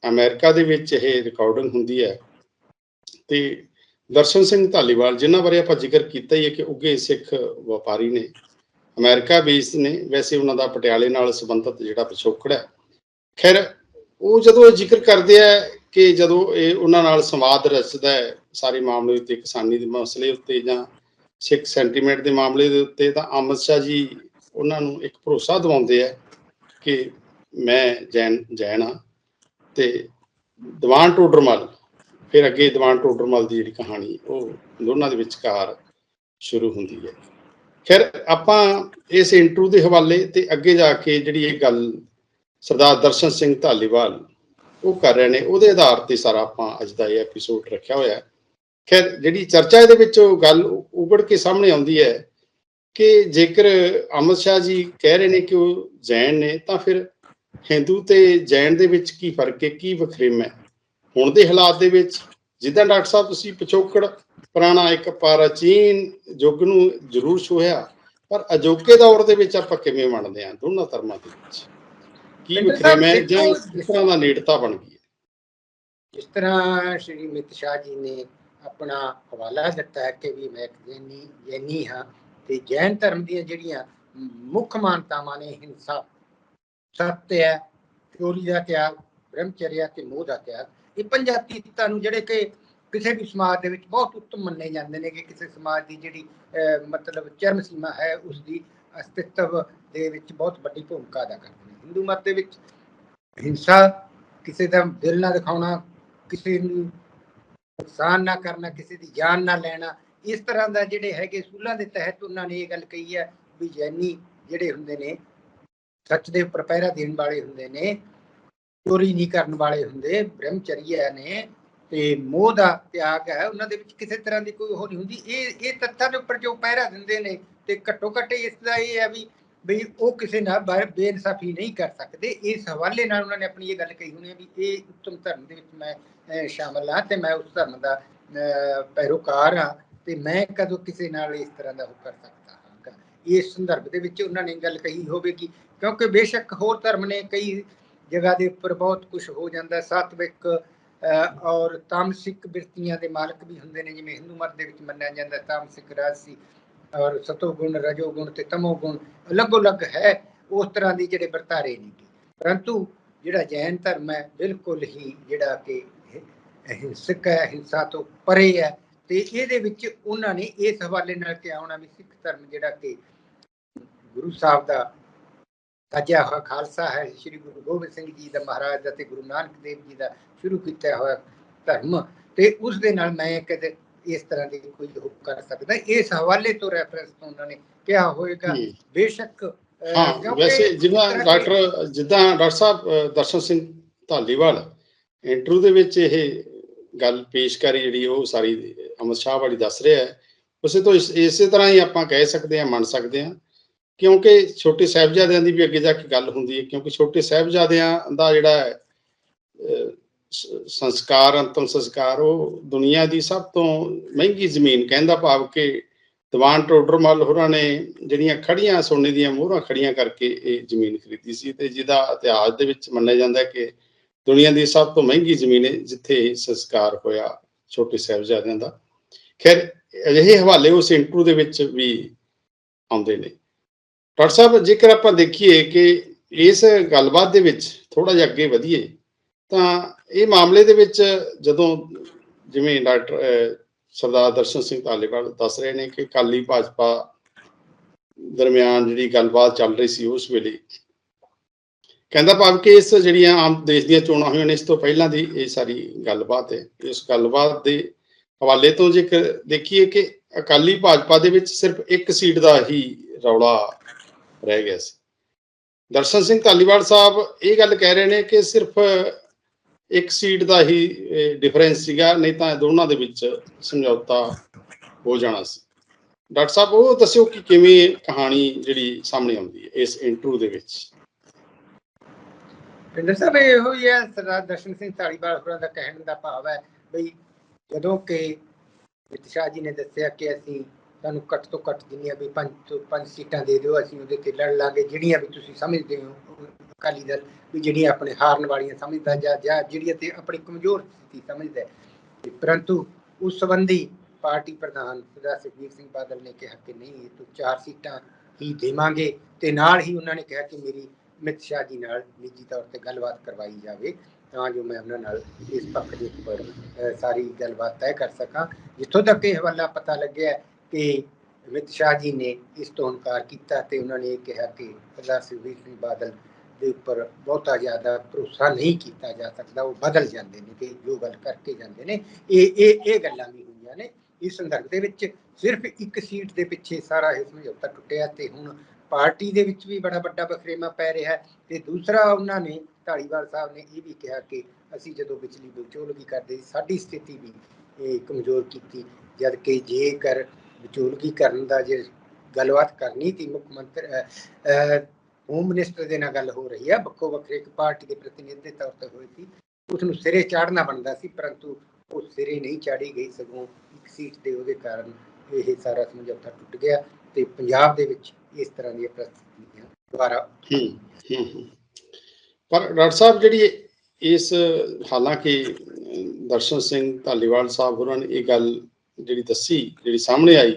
ਅਮਰੀਕਾ ਦੇ ਵਿੱਚ ਇਹ ਰਿਕਾਰਡਿੰਗ ਹੁੰਦੀ ਹੈ, ਤੇ ਦਰਸ਼ਨ ਸਿੰਘ ਧਾਲੀਵਾਲ, ਜਿਨ੍ਹਾਂ ਬਾਰੇ ਆਪਾਂ ਜ਼ਿਕਰ ਕੀਤਾ ਹੀ ਹੈ ਕਿ ਉੱਗੇ ਸਿੱਖ ਵਪਾਰੀ ਨੇ ਅਮਰੀਕਾ ਬੇਸਡ ਨੇ, ਵੈਸੇ ਉਹਨਾਂ ਦਾ ਪਟਿਆਲੇ ਨਾਲ ਸੰਬੰਧਿਤ ਜਿਹੜਾ ਪਿਛੋਕੜ ਹੈ। ਖੈਰ ਉਹ ਜਦੋਂ ਇਹ ਜ਼ਿਕਰ ਕਰਦੇ ਆ ਕਿ ਜਦੋਂ ਇਹ ਉਹਨਾਂ ਨਾਲ ਸੰਵਾਦ ਰਚਦਾ ਹੈ ਸਾਰੇ ਮਾਮਲੇ ਉੱਤੇ, ਕਿਸਾਨੀ ਦੇ ਮਸਲੇ ਉੱਤੇ ਜਾਂ ਸਿੱਖ ਸੈਂਟੀਮੈਂਟ ਦੇ ਮਾਮਲੇ ਦੇ ਉੱਤੇ, ਤਾਂ ਅਮਿਤ ਸ਼ਾਹ ਜੀ ਉਹਨਾਂ ਨੂੰ ਇੱਕ ਭਰੋਸਾ ਦਿਵਾਉਂਦੇ ਆ ਕਿ ਮੈਂ ਜੈਨ ਜੈਨ ਹਾਂ ਤੇ ਦੀਵਾਨ ਟੋਡਰਮਲ, ਫਿਰ ਅੱਗੇ ਦੀਵਾਨ ਟੋਡਰਮਲ ਦੀ ਜਿਹੜੀ ਕਹਾਣੀ, ਉਹ ਦੋਨਾਂ ਦੇ ਵਿਚਕਾਰ ਸ਼ੁਰੂ ਹੁੰਦੀ ਹੈ। ਖੈਰ, ਆਪਾਂ ਇਸ ਇੰਟਰਵਿਊ ਦੇ ਹਵਾਲੇ ਤੇ ਅੱਗੇ ਜਾ ਕੇ ਜਿਹੜੀ ਇਹ ਗੱਲ ਸਰਦਾਰ ਦਰਸ਼ਨ ਸਿੰਘ ਧਾਲੀਵਾਲ ਉਹ ਕਰ ਰਹੇ ਨੇ। ਉਹਦੇ ਆਧਾਰ ਤੇ ਸਾਰਾ ਆਪਾਂ ਅੱਜ ਦਾ ਇਹ ਐਪੀਸੋਡ ਰੱਖਿਆ ਹੋਇਆ ਹੈ। ਖੈਰ, ਜਿਹੜੀ ਚਰਚਾ ਇਹਦੇ ਵਿੱਚ ਗੱਲ ਉਗੜ ਕੇ ਸਾਹਮਣੇ ਆਉਂਦੀ ਹੈ ਕਿ ਜੇਕਰ ਅਮਿਤ ਸ਼ਾਹ ਜੀ ਕਹਿ ਰਹੇ ਨੇ ਕਿ ਉਹ ਜੈਨ ਨੇ, ਤਾਂ ਫਿਰ ਹਿੰਦੂ ਤੇ ਜੈਨ ਦੇ ਵਿੱਚ ਕੀ ਫ਼ਰਕ ਹੈ, ਕੀ ਵਖਰੇਵਾ ਹੈ? ਹੁਣ ਦੇ ਹਾਲਾਤ ਦੇ ਵਿੱਚ ਜਿੱਦਾਂ ਡਾਕਟਰ ਸਾਹਿਬ ਤੁਸੀਂ ਪਿਛੋਕੜ, ਪੁਰਾਣਾ ਇੱਕ ਪ੍ਰਾਚੀਨ ਯੁੱਗ ਨੂੰ ਜ਼ਰੂਰ ਛੋਹਿਆ, ਪਰ ਅਜੋਕੇ ਦੌਰ ਦੇ ਵਿੱਚ ਆਪਾਂ ਕਿਵੇਂ ਮੰਨਦੇ ਹਾਂ? ਦੋਨਾਂ ਧਰਮਾਂ ਦੇ ਵਿੱਚ। ਕੀ ਵਖਰੇਵਾ ਹੈ? ਜਾਂ ਕਿਸ ਤਰ੍ਹਾਂ ਦਾ ਨੇੜਤਾ ਬਣ ਗਈ ਜਿਸ ਤਰ੍ਹਾਂ ਸ਼੍ਰੀ ਅਮਿਤ ਸ਼ਾਹ ਜੀ ਨੇ ਆਪਣਾ ਹਵਾਲਾ ਦਿੱਤਾ ਹੈ ਕਿ ਵੀ ਮੈਂ ਇੱਕ ਜੈਨੀ ਜੈਨੀ ਹਾਂ ਤੇ ਜੈਨ ਧਰਮ ਦੀਆਂ ਜਿਹੜੀਆਂ ਮੁੱਖ ਮਾਨਤਾਵਾਂ ਨੇ ਹਿੰਸਾ ਸੱਤਿ ਹੈ ਚੋਰੀ ਦਾ ਤਿਆਗ ਬ੍ਰਹਮਚਰਿਆ ਤੇ ਮੋਹ ਦਾ ਤਿਆਗ ਇਹ ਪੰਜਾਂ ਤੀਤਾਂ ਨੂੰ ਜਿਹੜੇ ਕਿ ਕਿਸੇ ਵੀ ਸਮਾਜ ਦੇ ਵਿੱਚ ਬਹੁਤ ਉੱਤਮ ਮੰਨੇ ਜਾਂਦੇ ਨੇ ਕਿ ਕਿਸੇ ਸਮਾਜ ਦੀ ਜਿਹੜੀ ਮਤਲਬ ਚਰਮ ਸੀਮਾ ਹੈ ਉਸ ਦੀ ਅਸਤਿਤਵ ਦੇ ਵਿੱਚ ਬਹੁਤ ਵੱਡੀ ਭੂਮਿਕਾ ਅਦਾ ਕਰਦੇ ਹਿੰਦੂ ਮਤ ਦੇ ਵਿੱਚ ਹਿੰਸਾ ਕਿਸੇ ਦਾ ਦਿਲ ਨਾ ਦਿਖਾਉਣਾ, ਕਿਸੇ ਨੂੰ ਨੁਕਸਾਨ ਨਾ ਕਰਨਾ, ਕਿਸੇ ਦੀ ਜਾਨ ਨਾ ਲੈਣਾ, ਇਸ ਤਰ੍ਹਾਂ ਦਾ ਜਿਹੜੇ ਹੈਗੇ ਸੂਲਾਂ ਦੇ ਤਹਿਤ ਉਹਨਾਂ ਨੇ ਇਹ ਗੱਲ ਕਹੀ ਹੈ ਵੀ ਜੈਨੀ ਜਿਹੜੇ ਹੁੰਦੇ ਨੇ, ਸੱਚ ਦੇ ਉੱਪਰ ਪਹਿਰਾ ਦੇਣ ਵਾਲੇ ਹੁੰਦੇ ਨੇ, ਚੋਰੀ ਨਹੀਂ ਕਰਨ ਵਾਲੇ ਹੁੰਦੇ, ਬ੍ਰਹਮਚਰੀਆ ਨੇ ਤੇ ਮੋਹ ਦਾ ਤਿਆਗ ਹੈ, ਉਹਨਾਂ ਦੇ ਵਿੱਚ ਕਿਸੇ ਤਰ੍ਹਾਂ ਦੀ ਕੋਈ ਉਹ ਨਹੀਂ ਹੁੰਦੀ। ਇਹ ਇਹ ਤੱਥਾਂ ਦੇ ਉੱਪਰ ਜੋ ਪਹਿਰਾ ਦਿੰਦੇ ਨੇ ਤੇ ਘੱਟੋ ਘੱਟ ਇਸ ਦਾ ਇਹ ਹੈ ਵੀ ਵੀ ਉਹ ਕਿਸੇ ਨਾਲ ਬੇਇਨਸਾਫੀ ਨਹੀਂ ਕਰ ਸਕਦੇ। ਇਸ ਹਵਾਲੇ ਨਾਲ ਉਹਨਾਂ ਨੇ ਆਪਣੀ ਇਹ ਗੱਲ ਕਹੀ ਹੋਣੀ ਹੈ ਵੀ ਇਹ ਉੱਤਮ ਧਰਮ ਦੇ ਵਿੱਚ ਮੈਂ ਸ਼ਾਮਲ ਹਾਂ ਤੇ ਮੈਂ ਉਸ ਧਰਮ ਦਾ ਪੈਰੋਕਾਰ ਹਾਂ ਤੇ ਮੈਂ ਕਦੋਂ ਕਿਸੇ ਨਾਲ ਇਸ ਤਰ੍ਹਾਂ ਦਾ ਉਹ ਕਰ ਸਕਦਾ ਹਾਂ ਇਸ ਸੰਦਰਭ ਦੇ ਵਿੱਚ ਉਹਨਾਂ ਨੇ ਗੱਲ ਕਹੀ ਹੋਵੇਗੀ ਕਿਉਂਕਿ ਬੇਸ਼ੱਕ ਹੋਰ ਧਰਮ ਨੇ ਕਈ ਜਗ੍ਹਾ ਦੇ ਉੱਪਰ ਬਹੁਤ ਕੁਝ ਹੋ ਜਾਂਦਾ। ਸਾਤਵਿਕ ਅਹ, ਔਰ ਤਾਮਸਿਕ ਬਿਰਤੀਆਂ ਦੇ ਮਾਲਕ ਵੀ ਹੁੰਦੇ ਨੇ। ਜਿਵੇਂ ਹਿੰਦੂ ਮਤ ਦੇ ਵਿੱਚ ਮੰਨਿਆ ਜਾਂਦਾ ਤਾਮਸਿਕ ਰਾਜਸੀ। ਔਰ ਸਤੋ ਗੁਣ, ਰਜੋ ਗੁਣ ਤੇ ਤਮੋ ਗੁਣ ਅਲੱਗ-ਅਲੱਗ ਹੈ, ਉਸ ਤਰ੍ਹਾਂ ਦੀ ਜਿਹੜੇ ਵਰਤਾਰੇ ਨਹੀਂ ਪਰੰਤੂ ਜਿਹੜਾ ਜੈਨ ਧਰਮ ਹੈ, ਬਿਲਕੁਲ ਹੀ ਜਿਹੜਾ ਕਿ ਹਿੰਸਕ ਹੈ, ਹਿੰਸਾ ਤੋਂ ਪਰੇ ਹੈ, ਤੇ ਇਹਦੇ ਵਿੱਚ ਉਹਨਾਂ ਨੇ ਇਸ ਹਵਾਲੇ ਨਾਲ ਕਿਹਾ ਹੋਣਾ ਵੀ ਸਿੱਖ ਧਰਮ ਜਿਹੜਾ ਕਿ ਗੁਰੂ ਸਾਹਿਬ ਦਾ ਸਾਜਿਆ ਹੋਇਆ ਖਾਲਸਾ ਹੈ, ਸ੍ਰੀ ਗੁਰੂ ਗੋਬਿੰਦ ਸਿੰਘ ਜੀ ਦਾ ਮਹਾਰਾਜ ਦਾ ਤੇ ਗੁਰੂ ਨਾਨਕ ਦੇਵ ਜੀ ਦਾ ਸ਼ੁਰੂ ਕੀਤਾ ਹੋਇਆ ਧਰਮ, ਤੇ ਉਸ ਦੇ ਨਾਲ ਮੈਂ ਕਦੇ ਇਸ ਤਰ੍ਹਾਂ ਦੀ ਕੋਈ ਉਹ ਕਰ ਸਕਦਾ। ਇਸ ਹਵਾਲੇ ਤੋਂ ਰੈਫਰੈਂਸ ਤੋਂ ਉਹਨਾਂ ਨੇ ਕਿਹਾ ਹੋਏਗਾ। ਬੇਸ਼ੱਕ ਹਾਂ ਵੈਸੇ ਜਿਵੇਂ ਡਾਕਟਰ ਜਿੱਦਾਂ ਡਾਕਟਰ ਸਾਹਿਬ ਦਰਸ਼ਨ ਸਿੰਘ ਧਾਲੀਵਾਲ ਇੰਟਰਵਿਊ ਦੇ ਵਿੱਚ ਇਹ ਗੱਲ ਪੇਸ਼ ਕਰੀ ਜਿਹੜੀ ਉਹ ਸਾਰੀ ਅਮਿਤ ਸ਼ਾਹ ਵਾਲੀ ਦੱਸ ਰਿਹਾ ਹੈ। ਉਸੇ ਤੋਂ ਇਸ- ਤਰ੍ਹਾਂ ਹੀ ਆਪਾਂ ਕਹਿ ਸਕਦੇ ਹਾਂ ਮੰਨ ਸਕਦੇ ਹਾਂ। ਕਿਉਂਕਿ ਛੋਟੇ ਸਾਹਿਬਜ਼ਾਦਿਆਂ ਦੀ ਵੀ ਅੱਗੇ ਜਾ ਕੇ ਗੱਲ ਹੁੰਦੀ ਹੈ ਕਿਉਂਕਿ ਛੋਟੇ ਸਾਹਿਬਜ਼ਾਦਿਆਂ ਦਾ ਜਿਹੜਾ ਸੰਸਕਾਰ, ਅੰਤਮ ਸੰਸਕਾਰ, ਉਹ ਦੁਨੀਆ ਦੀ ਸਭ ਤੋਂ ਮਹਿੰਗੀ ਜ਼ਮੀਨ ਕਹਿੰਦਾ ਭਾਵ ਕਿ ਦੀਵਾਨ ਟੋਡਰਮਲ ਹੋਰਾਂ ਨੇ ਜਿਹੜੀਆਂ ਖੜੀਆਂ ਸੋਨੇ ਦੀਆਂ ਮੋਹਰਾਂ ਖੜੀਆਂ ਕਰਕੇ ਇਹ ਜ਼ਮੀਨ ਖਰੀਦੀ ਸੀ ਤੇ ਜਿਹਦਾ ਇਤਿਹਾਸ ਦੇ ਵਿੱਚ ਮੰਨਿਆ ਜਾਂਦਾ ਹੈ ਕਿ ਦੁਨੀਆ ਦੀ ਸਭ ਤੋਂ ਮਹਿੰਗੀ ਜ਼ਮੀਨ ਹੈ, ਜਿੱਥੇ ਸੰਸਕਾਰ ਹੋਇਆ ਛੋਟੇ ਸਾਹਿਬਜ਼ਾਦਿਆਂ ਦਾ। ਖੈਰ, ਅਜਿਹੇ ਹਵਾਲੇ ਉਸ ਇੰਟਰਵਿਊ ਦੇ ਵਿੱਚ ਵੀ ਆਉਂਦੇ ਨੇ। ਡਾਕਟਰ ਸਾਹਿਬ, ਜੇਕਰ ਆਪਾਂ ਦੇਖੀਏ ਕਿ ਇਸ ਗੱਲਬਾਤ ਦੇ ਵਿੱਚ ਥੋੜਾ ਜਿਹਾ ਅੱਗੇ ਵਧੀਏ, ਤਾਂ ਇਹ ਮਾਮਲੇ ਦੇ ਵਿੱਚ ਜਦੋਂ ਜਿਵੇਂ ਡਾਕਟਰ ਸਰਦਾਰ ਦਰਸ਼ਨ ਸਿੰਘ ਧਾਲੀਵਾਲ ਦੱਸ ਰਹੇ ਨੇ ਕਿ ਕਾਲੀ ਭਾਜਪਾ ਦਰਮਿਆਨ ਜਿਹੜੀ ਗੱਲਬਾਤ ਚੱਲ ਰਹੀ ਸੀ ਉਸ ਵੇਲੇ, ਕਹਿੰਦਾ ਭਾਵ ਕਿ ਇਸ ਜਿਹੜੀਆਂ ਆਮ ਦੇਸ਼ ਦੀਆਂ ਚੋਣਾਂ ਹੋਈਆਂ ਨੇ, ਇਸ ਤੋਂ ਪਹਿਲਾਂ ਦੀ ਇਹ ਸਾਰੀ ਗੱਲਬਾਤ ਹੈ। ਇਸ ਗੱਲਬਾਤ ਦੇ ਹਵਾਲੇ ਤੋਂ ਜੇਕਰ ਦੇਖੀਏ ਕਿ ਅਕਾਲੀ ਭਾਜਪਾ ਦੇ ਵਿੱਚ ਸਿਰਫ ਇੱਕ ਸੀਟ ਦਾ ਹੀ ਰੌਲਾ ਰਹਿ ਗਿਆ ਸੀ। ਦਰਸ਼ਨ ਸਿੰਘ ਧਾਲੀਵਾਲ ਸਾਹਿਬ ਇਹ ਗੱਲ ਕਹਿ ਰਹੇ ਨੇ ਕਿ ਸਿਰਫ ਇੱਕ ਸੀਟ ਦਾ ਹੀ ਡਿਫਰੈਂਸ ਸੀਗਾ, ਨਹੀਂ ਤਾਂ ਦੋਨਾਂ ਦੇ ਵਿੱਚ ਸਮਝੌਤਾ ਹੋ ਜਾਣਾ ਸੀ। ਡਾਕਟਰ ਸਾਹਿਬ, ਉਹ ਦੱਸਿਓ ਕਿ ਕਿਵੇਂ ਕਹਾਣੀ ਜਿਹੜੀ ਸਾਹਮਣੇ ਆਉਂਦੀ ਹੈ, ਇਸ ਇੰਟਰਵਿਊ ਦੇ ਵਿੱਚ? ਪਿੰਦਰ ਸਾਹਿਬ, ਇਹੋ ਹੀ ਹੈ, ਸਰਦਾਰ ਦਰਸ਼ਨ ਸਿੰਘ ਧਾਲੀਵਾਲ ਹੋਰਾਂ ਦਾ ਕਹਿਣ ਦਾ ਭਾਵ ਹੈ ਬਈ ਜਦੋਂ ਕਿ ਅਮਿਤ ਜੀ ਨੇ ਦੱਸਿਆ ਕਿ ਅਸੀਂ ਤੁਹਾਨੂੰ ਘੱਟ ਤੋਂ ਘੱਟ ਜਿੰਨੀਆਂ ਵੀ ਪੰਜ ਤੋਂ ਪੰਜ ਸੀਟਾਂ ਦੇ ਦਿਓ, ਅਸੀਂ ਉਹਦੇ ਤੇ ਲੜ ਲਾਂਗੇ ਜਿਹੜੀਆਂ ਵੀ ਤੁਸੀਂ ਸਮਝਦੇ ਹੋ ਅਕਾਲੀ ਦਲ ਵੀ ਜਿਹੜੀਆਂ ਆਪਣੇ ਹਾਰਨ ਵਾਲੀਆਂ ਸਮਝਦਾ ਜਾਂ ਜਿਹੜੀਆਂ ਤੇ ਆਪਣੀ ਕਮਜ਼ੋਰ ਸਥਿਤੀ ਸਮਝਦਾ ਹੈ। ਪਰੰਤੂ ਉਸ ਸੰਬੰਧੀ ਪਾਰਟੀ ਪ੍ਰਧਾਨ ਸਰਦਾਰ ਸੁਖਬੀਰ ਸਿੰਘ ਬਾਦਲ ਨੇ ਕਿਹਾ ਕਿ ਨਹੀਂ, ਇਹ ਤੋਂ ਚਾਰ ਸੀਟਾਂ ਹੀ ਦੇਵਾਂਗੇ ਤੇ ਨਾਲ ਹੀ ਉਹਨਾਂ ਨੇ ਕਿਹਾ ਕਿ ਮੇਰੀ ਅਮਿਤ ਸ਼ਾਹ ਜੀ ਨਾਲ ਨਿੱਜੀ ਤੌਰ ਤੇ ਗੱਲਬਾਤ ਕਰਵਾਈ ਜਾਵੇ ਤਾਂ ਜੋ ਮੈਂ ਉਹਨਾਂ ਨਾਲ ਇਸ ਪੱਖ ਦੇ ਉੱਪਰ ਸਾਰੀ ਗੱਲਬਾਤ ਤੈਅ ਕਰ ਸਕਾਂ ਜਿੱਥੋਂ ਤੱਕ ਇਹ ਹਵਾਲਾ ਪਤਾ ਲੱਗਿਆ ਕਿ ਅਮਿਤ ਸ਼ਾਹ ਜੀ ਨੇ ਇਸ ਤੋਂ ਇਨਕਾਰ ਕੀਤਾ ਤੇ ਉਹਨਾਂ ਨੇ ਇਹ ਕਿਹਾ ਕਿ ਸਰਦਾਰ ਸੁਖਬੀਰ ਸਿੰਘ ਬਾਦਲ ਦੇ ਉੱਪਰ ਬਹੁਤਾ ਜ਼ਿਆਦਾ ਭਰੋਸਾ ਨਹੀਂ ਕੀਤਾ ਜਾ ਸਕਦਾ, ਉਹ ਬਦਲ ਜਾਂਦੇ ਨੇ ਤੇ ਜੋ ਗੱਲ ਕਰਕੇ ਜਾਂਦੇ ਨੇ, ਇਹ ਇਹ ਇਹ ਗੱਲਾਂ ਵੀ ਹੋਈਆਂ ਨੇ। ਇਸ ਸੰਦਰਭ ਦੇ ਵਿੱਚ ਸਿਰਫ ਇੱਕ ਸੀਟ ਦੇ ਪਿੱਛੇ ਸਾਰਾ ਇਹ ਸਮਝੌਤਾ ਟੁੱਟਿਆ ਤੇ ਹੁਣ ਪਾਰਟੀ ਦੇ ਵਿੱਚ ਵੀ ਬੜਾ ਵੱਡਾ ਬਖਰੇਮਾ ਪੈ ਰਿਹਾ ਹੈ ਤੇ ਦੂਸਰਾ ਉਹਨਾਂ ਨੇ ਢਾਲੀਵਾਲ ਸਾਹਿਬ ਨੇ ਇਹ ਵੀ ਕਿਹਾ ਕਿ ਅਸੀਂ ਜਦੋਂ ਵਿਚਲੀ ਵਿਚੋਲਗੀ ਕਰਦੇ ਸੀ, ਸਾਡੀ ਸਥਿਤੀ ਵੀ ਇਹ ਕਮਜ਼ੋਰ ਕੀਤੀ। ਜਦ ਕਿ ਜੇਕਰ ਵਿਚੋਲਗੀ ਕਰਨ ਦਾ ਜੇ ਗੱਲਬਾਤ ਕਰਨੀ ਤੀ ਮੁੱਖ ਮੰਤਰੀ ਹੋਮ ਮਿਨਿਸਟਰ ਦੇ ਨਾਲ ਗੱਲ ਹੋ ਰਹੀ ਹੈ ਵੱਖੋ ਵੱਖਰੇ ਇੱਕ ਪਾਰਟੀ ਦੇ ਪ੍ਰਤੀਨਿਧ ਦੇ ਤੌਰ ਤੇ ਹੋਈ ਸੀ। ਉਸ ਨੂੰ ਸਿਰੇ ਚਾੜਨਾ ਬਣਦਾ ਸੀ, ਪਰੰਤੂ ਉਹ ਸਿਰੇ ਨਹੀਂ ਚਾੜੀ ਗਈ। ਸਗੋਂ ਇੱਕ ਸੀਟ ਦੇ ਉਹਦੇ ਕਾਰਨ ਇਹ ਸਾਰਾ ਸਮਝੌਤਾ ਟੁੱਟ ਗਿਆ ਤੇ ਪੰਜਾਬ ਦੇ ਵਿੱਚ ਇਸ ਤਰ੍ਹਾਂ ਦੀਆਂ ਪ੍ਰਸਥਿਤੀਆਂ ਦੁਬਾਰਾ ਪਰ ਡਾਕਟਰ ਸਾਹਿਬ, ਜਿਹੜੀ ਇਸ ਹਾਲਾਂਕਿ ਦਰਸ਼ਨ ਸਿੰਘ ਧਾਲੀਵਾਲ ਸਾਹਿਬ ਹੋਰਾਂ ਨੇ ਇਹ ਗੱਲ ਜਿਹੜੀ ਦੱਸੀ, ਜਿਹੜੀ ਸਾਹਮਣੇ ਆਈ,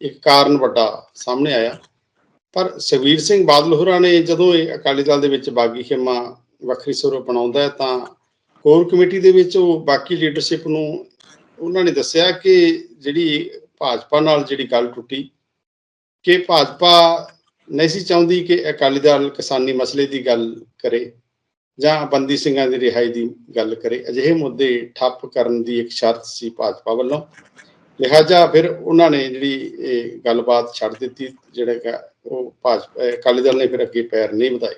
ਇੱਕ ਕਾਰਨ ਵੱਡਾ ਸਾਹਮਣੇ ਆਇਆ। ਪਰ ਸੁਖਬੀਰ ਸਿੰਘ ਬਾਦਲ ਹੋਰਾਂ ਨੇ ਜਦੋਂ ਇਹ ਅਕਾਲੀ ਦਲ ਦੇ ਵਿੱਚ ਬਾਗੀ ਖੇਮਾ, ਵੱਖਰੀ ਸਰੂਪ ਬਣਾਉਂਦਾ ਹੈ, ਤਾਂ ਕੋਰ ਕਮੇਟੀ ਦੇ ਵਿੱਚ ਉਹ ਬਾਕੀ ਲੀਡਰਸ਼ਿਪ ਨੂੰ ਉਹਨਾਂ ਨੇ ਦੱਸਿਆ ਕਿ ਜਿਹੜੀ ਭਾਜਪਾ ਨਾਲ ਜਿਹੜੀ ਗੱਲ ਟੁੱਟੀ, ਕਿ ਭਾਜਪਾ ਨਹੀਂ ਸੀ ਚਾਹੁੰਦੀ ਕਿ ਅਕਾਲੀ ਦਲ ਕਿਸਾਨੀ ਮਸਲੇ ਦੀ ਗੱਲ ਕਰੇ ਜਾਂ ਬੰਦੀ ਸਿੰਘਾਂ ਦੀ ਰਿਹਾਈ ਦੀ ਗੱਲ ਕਰੇ। ਅਜਿਹੇ ਮੁੱਦੇ ਠੱਪ ਕਰਨ ਦੀ ਇੱਕ ਸ਼ਰਤ ਸੀ ਭਾਜਪਾ ਵੱਲੋਂ। ਲਿਹਾਜ਼ਾ ਫਿਰ ਉਹਨਾਂ ਨੇ ਜਿਹੜੀ ਇਹ ਗੱਲਬਾਤ ਛੱਡ ਦਿੱਤੀ, ਜਿਹੜਾ ਉਹ ਭਾਜਪਾ ਅਕਾਲੀ ਦਲ ਨੇ ਫਿਰ ਅੱਗੇ ਪੈਰ ਨਹੀਂ ਵਧਾਏ।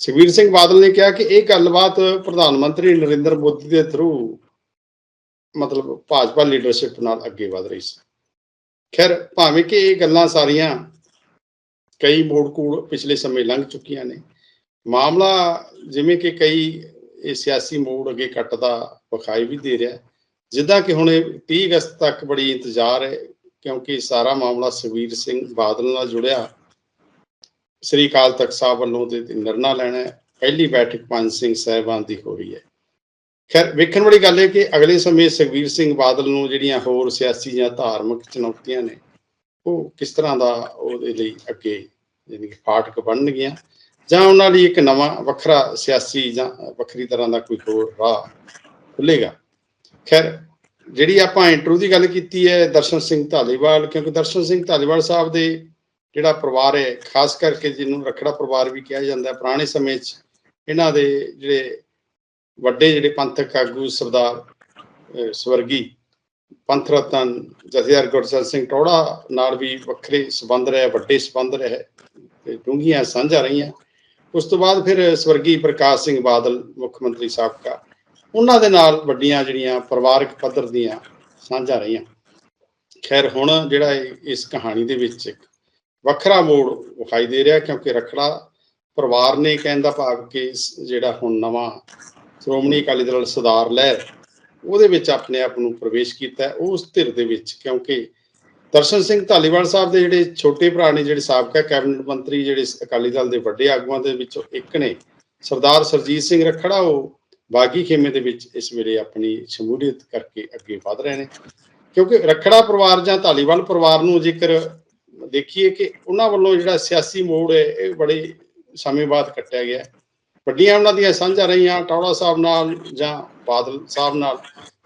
ਸੁਖਬੀਰ ਸਿੰਘ ਬਾਦਲ ਨੇ ਕਿਹਾ ਕਿ ਇਹ ਗੱਲਬਾਤ ਪ੍ਰਧਾਨ ਮੰਤਰੀ ਨਰਿੰਦਰ ਮੋਦੀ ਦੇ ਥਰੂ ਮਤਲਬ ਭਾਜਪਾ ਲੀਡਰਸ਼ਿਪ ਨਾਲ ਅੱਗੇ ਵਧ ਰਹੀ ਸੀ। ਖੈਰ, ਭਾਵੇਂ ਕਿ ਇਹ ਗੱਲਾਂ ਸਾਰੀਆਂ ਕਈ ਮੋੜ ਕੂੜ ਪਿਛਲੇ ਸਮੇਂ ਲੰਘ ਚੁੱਕੀਆਂ ਨੇ। ਮਾਮਲਾ ਜਿਵੇਂ ਕਿ ਕਈ ਇਹ ਸਿਆਸੀ ਮੋੜ ਅੱਗੇ ਕੱਟਦਾ, ਵਿਖਾਈ ਵੀ ਦੇ ਰਿਹਾ। ਜਿੱਦਾਂ ਕਿ ਹੁਣ ਇਹ 30 ਅਗਸਤ ਤੱਕ ਬੜੀ ਇੰਤਜ਼ਾਰ ਹੈ, ਕਿਉਂਕਿ ਸਾਰਾ ਮਾਮਲਾ ਸੁਖਬੀਰ ਸਿੰਘ ਬਾਦਲ ਨਾਲ ਜੁੜਿਆ। ਸ੍ਰੀ ਅਕਾਲ ਤਖਤ ਸਾਹਿਬ ਵੱਲੋਂ ਤੇ ਨਿਰਣਾ ਲੈਣਾ ਪਹਿਲੀ ਬੈਠਕ ਪੰਜ ਸਿੰਘ ਸਾਹਿਬਾਨ ਦੀ ਹੋ ਰਹੀ ਹੈ। ਖੈਰ, ਵੇਖਣ ਵਾਲੀ ਗੱਲ ਹੈ ਕਿ ਅਗਲੇ ਸਮੇਂ ਸੁਖਬੀਰ ਸਿੰਘ ਬਾਦਲ ਨੂੰ ਜਿਹੜੀਆਂ ਹੋਰ ਸਿਆਸੀ ਜਾਂ ਧਾਰਮਿਕ ਚੁਣੌਤੀਆਂ ਨੇ, ਉਹ ਕਿਸ ਤਰ੍ਹਾਂ ਦਾ ਉਹਦੇ ਲਈ ਅੱਗੇ ਯਾਨੀ ਕਿ ਫਾਟਕ ਬਣਨਗੀਆਂ ਜਾਂ ਉਹਨਾਂ ਲਈ ਇੱਕ ਨਵਾਂ ਵੱਖਰਾ ਸਿਆਸੀ ਜਾਂ ਵੱਖਰੀ ਤਰ੍ਹਾਂ ਦਾ ਕੋਈ ਹੋਰ ਰਾਹ ਖੁੱਲੇਗਾ ਖੈਰ, ਜਿਹੜੀ ਆਪਾਂ ਇੰਟਰਵਿਊ ਦੀ ਗੱਲ ਕੀਤੀ ਹੈ ਦਰਸ਼ਨ ਸਿੰਘ ਧਾਲੀਵਾਲ, ਕਿਉਂਕਿ ਦਰਸ਼ਨ ਸਿੰਘ ਧਾਲੀਵਾਲ ਸਾਹਿਬ ਦੇ ਜਿਹੜਾ ਪਰਿਵਾਰ ਹੈ, ਖਾਸ ਕਰਕੇ ਜਿਹਨੂੰ ਰਖੜਾ ਪਰਿਵਾਰ ਵੀ ਕਿਹਾ ਜਾਂਦਾ ਪੁਰਾਣੇ ਸਮੇਂ 'ਚ ਇਹਨਾਂ ਦੇ ਜਿਹੜੇ ਵੱਡੇ ਜਿਹੜੇ ਪੰਥਕ ਆਗੂ ਸਰਦਾਰ ਸਵਰਗੀ ਪੰਥ ਰਤਨ ਜਥੇਦਾਰ ਗੁਰਜਰ ਸਿੰਘ ਟੋੜਾ ਨਾਲ ਵੀ ਵੱਖਰੇ ਸਬੰਧ ਰਹੇ, ਵੱਡੇ ਸਬੰਧ ਰਹੇ ਤੇ ਡੂੰਘੀਆਂ ਸਾਂਝਾਂ ਰਹੀਆਂ। ਉਸ ਤੋਂ ਬਾਅਦ ਫਿਰ ਸਵਰਗੀ ਪ੍ਰਕਾਸ਼ ਸਿੰਘ ਬਾਦਲ, ਮੁੱਖ ਮੰਤਰੀ ਸਾਬਕਾ ਉਹਨਾਂ ਦੇ ਨਾਲ ਵੱਡੀਆਂ ਜਿਹੜੀਆਂ ਪਰਿਵਾਰਕ ਪੱਧਰ ਦੀਆਂ ਸਾਂਝਾਂ ਰਹੀਆਂ। ਖੈਰ, ਹੁਣ ਜਿਹੜਾ ਇਹ- ਇਸ ਕਹਾਣੀ ਦੇ ਵਿੱਚ ਇੱਕ ਵੱਖਰਾ ਮੋੜ ਵਿਖਾਈ ਦੇ ਰਿਹਾ, ਕਿਉਂਕਿ ਰਖੜਾ ਪਰਿਵਾਰ ਨੇ ਕਹਿੰਦਾ ਭਾਵ ਕਿ ਜਿਹੜਾ ਹੁਣ ਨਵਾਂ ਸ਼੍ਰੋਮਣੀ ਅਕਾਲੀ ਦਲ ਸੁਧਾਰ ਲਹਿਰ, ਉਹਦੇ ਵਿੱਚ ਆਪਣੇ ਆਪ ਨੂੰ ਪ੍ਰਵੇਸ਼ ਕੀਤਾ ਉਸ ਧਿਰ ਦੇ ਵਿੱਚ, ਕਿਉਂਕਿ ਦਰਸ਼ਨ ਸਿੰਘ ਧਾਲੀਵਾਲ ਸਾਹਿਬ ਦੇ ਜਿਹੜੇ ਛੋਟੇ ਭਰਾ ਨੇ, ਜਿਹੜੇ ਸਾਬਕਾ ਕੈਬਨਿਟ ਮੰਤਰੀ, ਜਿਹੜੇ ਅਕਾਲੀ ਦਲ ਦੇ ਵੱਡੇ ਆਗੂਆਂ ਦੇ ਵਿੱਚੋਂ ਇੱਕ ਨੇ, ਸਰਦਾਰ ਸਰਜੀਤ ਸਿੰਘ ਰਖੜਾ, ਉਹ ਬਾਗੀ ਖੇਮੇ ਦੇ ਵਿੱਚ ਇਸ ਵੇਲੇ ਆਪਣੀ ਸ਼ਮੂਲੀਅਤ ਕਰਕੇ ਅੱਗੇ ਵਧ ਰਹੇ ਨੇ। ਕਿਉਂਕਿ ਰਖੜਾ ਪਰਿਵਾਰ ਜਾਂ ਧਾਲੀਵਾਲ ਪਰਿਵਾਰ ਨੂੰ ਜੇਕਰ ਦੇਖੀਏ ਕਿ ਉਹਨਾਂ ਵੱਲੋਂ ਜਿਹੜਾ ਸਿਆਸੀ ਮੋੜ ਹੈ, ਇਹ ਬੜੇ ਸਮੇਂ ਬਾਅਦ ਕੱਟਿਆ ਗਿਆ। ਵੱਡੀਆਂ ਉਹਨਾਂ ਦੀਆਂ ਸਾਂਝਾਂ ਰਹੀਆਂ, ਟੌੜਾ ਸਾਹਿਬ ਨਾਲ ਜਾਂ ਬਾਦਲ ਸਾਹਿਬ ਨਾਲ।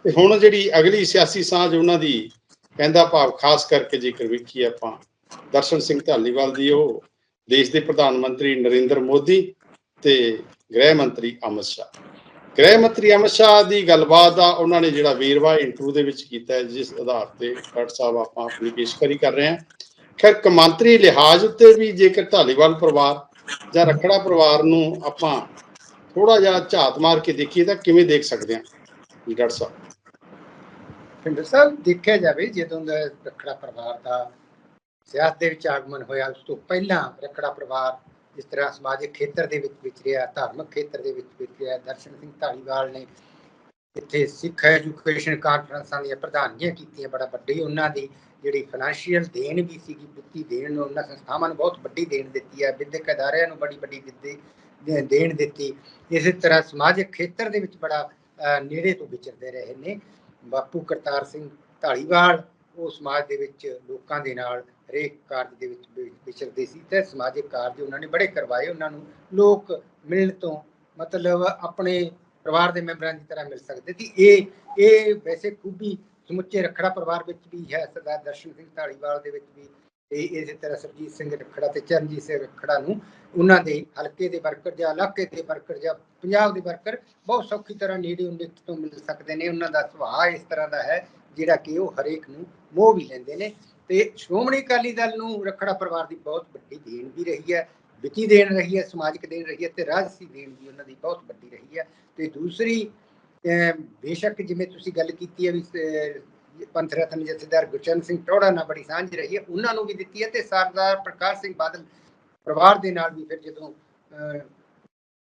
ਤੇ ਹੁਣ ਜਿਹੜੀ ਅਗਲੀ ਸਿਆਸੀ ਸਾਂਝ ਉਹਨਾਂ ਦੀ ਕਹਿੰਦਾ ਭਾਵ, ਖਾਸ ਕਰਕੇ ਜੇਕਰ ਵੇਖੀਏ ਆਪਾਂ ਦਰਸ਼ਨ ਸਿੰਘ ਧਾਲੀਵਾਲ ਦੀ, ਉਹ ਦੇਸ਼ ਦੇ ਪ੍ਰਧਾਨ ਮੰਤਰੀ ਨਰਿੰਦਰ ਮੋਦੀ ਤੇ ਗ੍ਰਹਿ ਮੰਤਰੀ ਅਮਿਤ ਸ਼ਾਹ। ਗ੍ਰਹਿ ਮੰਤਰੀ ਅਮਿਤ ਸ਼ਾਹ ਦੀ ਗੱਲਬਾਤ ਦਾ ਉਹਨਾਂ ਨੇ ਜਿਹੜਾ ਵੇਰਵਾ ਇੰਟਰਵਿਊ ਦੇ ਵਿੱਚ ਕੀਤਾ ਹੈ, ਜਿਸ ਆਧਾਰ ਤੇ ਡਾਕਟਰ ਸਾਹਿਬ ਆਪਾਂ ਆਪਣੀ ਪੇਸ਼ਕਾਰੀ ਕਰ ਰਹੇ ਹਾਂ। ਖੈਰ ਕਮਾਂਤਰੀ ਲਿਹਾਜ਼ ਉੱਤੇ ਵੀ ਜੇਕਰ ਧਾਲੀਵਾਲ ਪਰਿਵਾਰ ਜਾਂ ਰਖੜਾ ਪਰਿਵਾਰ ਨੂੰ ਆਪਾਂ ਥੋੜਾ ਜਿਹਾ ਝਾਤ ਮਾਰ ਕੇ ਦੇਖੀਏ ਤਾਂ ਕਿਵੇਂ ਦੇਖ ਸਕਦੇ ਹਾਂ? ਜੀ ਡਾਕਟਰ ਸਾਹਿਬ। ਪਿੰਡਰ ਸਾਹਿਬ, ਦੇਖਿਆ ਜਾਵੇ ਜਦੋਂ ਦਾ ਰੱਖੜਾ ਪਰਿਵਾਰ ਦਾ ਸਿਆਸਤ ਦੇ ਵਿੱਚ ਆਗਮਨ ਹੋਇਆ, ਉਸ ਤੋਂ ਪਹਿਲਾਂ ਰੱਖੜਾ ਪਰਿਵਾਰ ਜਿਸ ਤਰ੍ਹਾਂ ਸਮਾਜਿਕ ਖੇਤਰ ਦੇ ਵਿੱਚ ਵਿਚਰਿਆ ਧਾਰਮਿਕ ਖੇਤਰ ਦੇ ਵਿੱਚ ਵਿਚਰਿਆ ਦਰਸ਼ਨ ਸਿੰਘ ਢਾਲੀਵਾਲ ਨੇ ਇੱਥੇ ਸਿੱਖ ਐਜੂਕੇਸ਼ਨ ਕਾਨਫਰੰਸਾਂ ਦੀਆਂ ਪ੍ਰਧਾਨੀਆਂ ਕੀਤੀਆਂ, ਬੜਾ ਵੱਡੀ ਉਹਨਾਂ ਦੀ ਜਿਹੜੀ ਫਾਈਨੈਂਸ਼ੀਅਲ ਦੇਣ ਵੀ ਸੀਗੀ, ਵਿੱਤੀ ਦੇਣ ਨੂੰ, ਉਹਨਾਂ ਸੰਸਥਾਵਾਂ ਨੂੰ ਬਹੁਤ ਵੱਡੀ ਦੇਣ ਦਿੱਤੀ ਹੈ, ਵਿਦਿਅਕ ਅਦਾਰਿਆਂ ਨੂੰ ਬੜੀ ਵੱਡੀ ਵਿੱਤੀ ਦੇ- ਦੇਣ ਦਿੱਤੀ। ਇਸੇ ਤਰ੍ਹਾਂ ਸਮਾਜਿਕ ਖੇਤਰ ਦੇ ਵਿੱਚ ਬੜਾ ਨੇੜੇ ਤੋਂ ਵਿਚਰਦੇ ਰਹੇ ਨੇ। ਬਾਪੂ ਕਰਤਾਰ ਸਿੰਘ ਢਾਲੀਵਾਲ ਉਹ ਸਮਾਜ ਦੇ ਵਿੱਚ ਲੋਕਾਂ ਦੇ ਨਾਲ ਹਰੇਕ ਕਾਰਜ ਦੇ ਵਿੱਚ ਵਿਚਰਦੇ ਸੀ ਤੇ ਸਮਾਜਿਕ ਕਾਰਜ ਉਹਨਾਂ ਨੇ ਬੜੇ ਕਰਵਾਏ, ਉਹਨਾਂ ਨੂੰ ਲੋਕ ਮਿਲਣ ਤੋਂ ਮਤਲਬ ਆਪਣੇ ਪਰਿਵਾਰ ਦੇ ਮੈਂਬਰਾਂ ਦੀ ਤਰ੍ਹਾਂ ਮਿਲ ਸਕਦੇ ਸੀ। ਇਹ ਇਹ ਵੈਸੇ ਖੂਬੀ ਸਮੁੱਚੇ ਰਖੜਾ ਪਰਿਵਾਰ ਵਿੱਚ ਵੀ ਹੈ, ਸਰਦਾਰ ਦਰਸ਼ਨ ਸਿੰਘ ਢਾਲੀਵਾਲ ਦੇ ਵਿੱਚ ਵੀ ਤੇ ਇਸੇ ਤਰ੍ਹਾਂ ਸਰਜੀਤ ਸਿੰਘ ਰਖੜਾ ਤੇ ਚਰਨਜੀਤ ਸਿੰਘ ਰਖੜਾ ਨੂੰ ਉਹਨਾਂ ਦੇ ਹਲਕੇ ਦੇ ਵਰਕਰ ਜਾਂ ਇਲਾਕੇ ਦੇ ਵਰਕਰ ਜਾਂ ਪੰਜਾਬ ਦੇ ਵਰਕਰ ਬਹੁਤ ਸੌਖੀ ਤਰ੍ਹਾਂ ਨੇੜੇ ਨਿਕਟ ਤੋਂ ਮਿਲ ਸਕਦੇ ਨੇ। ਉਹਨਾਂ ਦਾ ਸੁਭਾਅ ਇਸ ਤਰ੍ਹਾਂ ਦਾ ਹੈ ਜਿਹੜਾ ਕਿ ਉਹ ਹਰੇਕ ਨੂੰ ਮੋਹ ਵੀ ਲੈਂਦੇ ਨੇ। ਤੇ ਸ਼੍ਰੋਮਣੀ ਅਕਾਲੀ ਦਲ ਨੂੰ ਰਖੜਾ ਪਰਿਵਾਰ ਦੀ ਬਹੁਤ ਵੱਡੀ ਦੇਣ ਵੀ ਰਹੀ ਹੈ ਵਿੱਤੀ ਦੇਣ ਰਹੀ ਹੈ ਸਮਾਜਿਕ ਦੇਣ ਰਹੀ ਹੈ ਤੇ ਰਾਜਸੀ ਦੇਣ ਵੀ ਉਹਨਾਂ ਦੀ ਬਹੁਤ ਵੱਡੀ ਰਹੀ ਹੈ। ਤੇ ਦੂਸਰੀ ਬੇਸ਼ੱਕ ਜਿਵੇਂ ਤੁਸੀਂ ਗੱਲ ਕੀਤੀ ਹੈ ਵੀ ਪੰਥ ਰਤਨ ਜਥੇਦਾਰ ਗੁਰਚਰਨ ਸਿੰਘ ਟੋੜਾ ਨਾਲ ਬੜੀ ਸਾਂਝ ਰਹੀ ਹੈ ਉਹਨਾਂ ਨੂੰ ਵੀ ਦਿੱਤੀ ਹੈ ਤੇ ਸਰਦਾਰ ਪ੍ਰਕਾਸ਼ ਸਿੰਘ ਬਾਦਲ ਪਰਿਵਾਰ ਦੇ ਨਾਲ ਵੀ ਫਿਰ ਜਦੋਂ ਅਹ,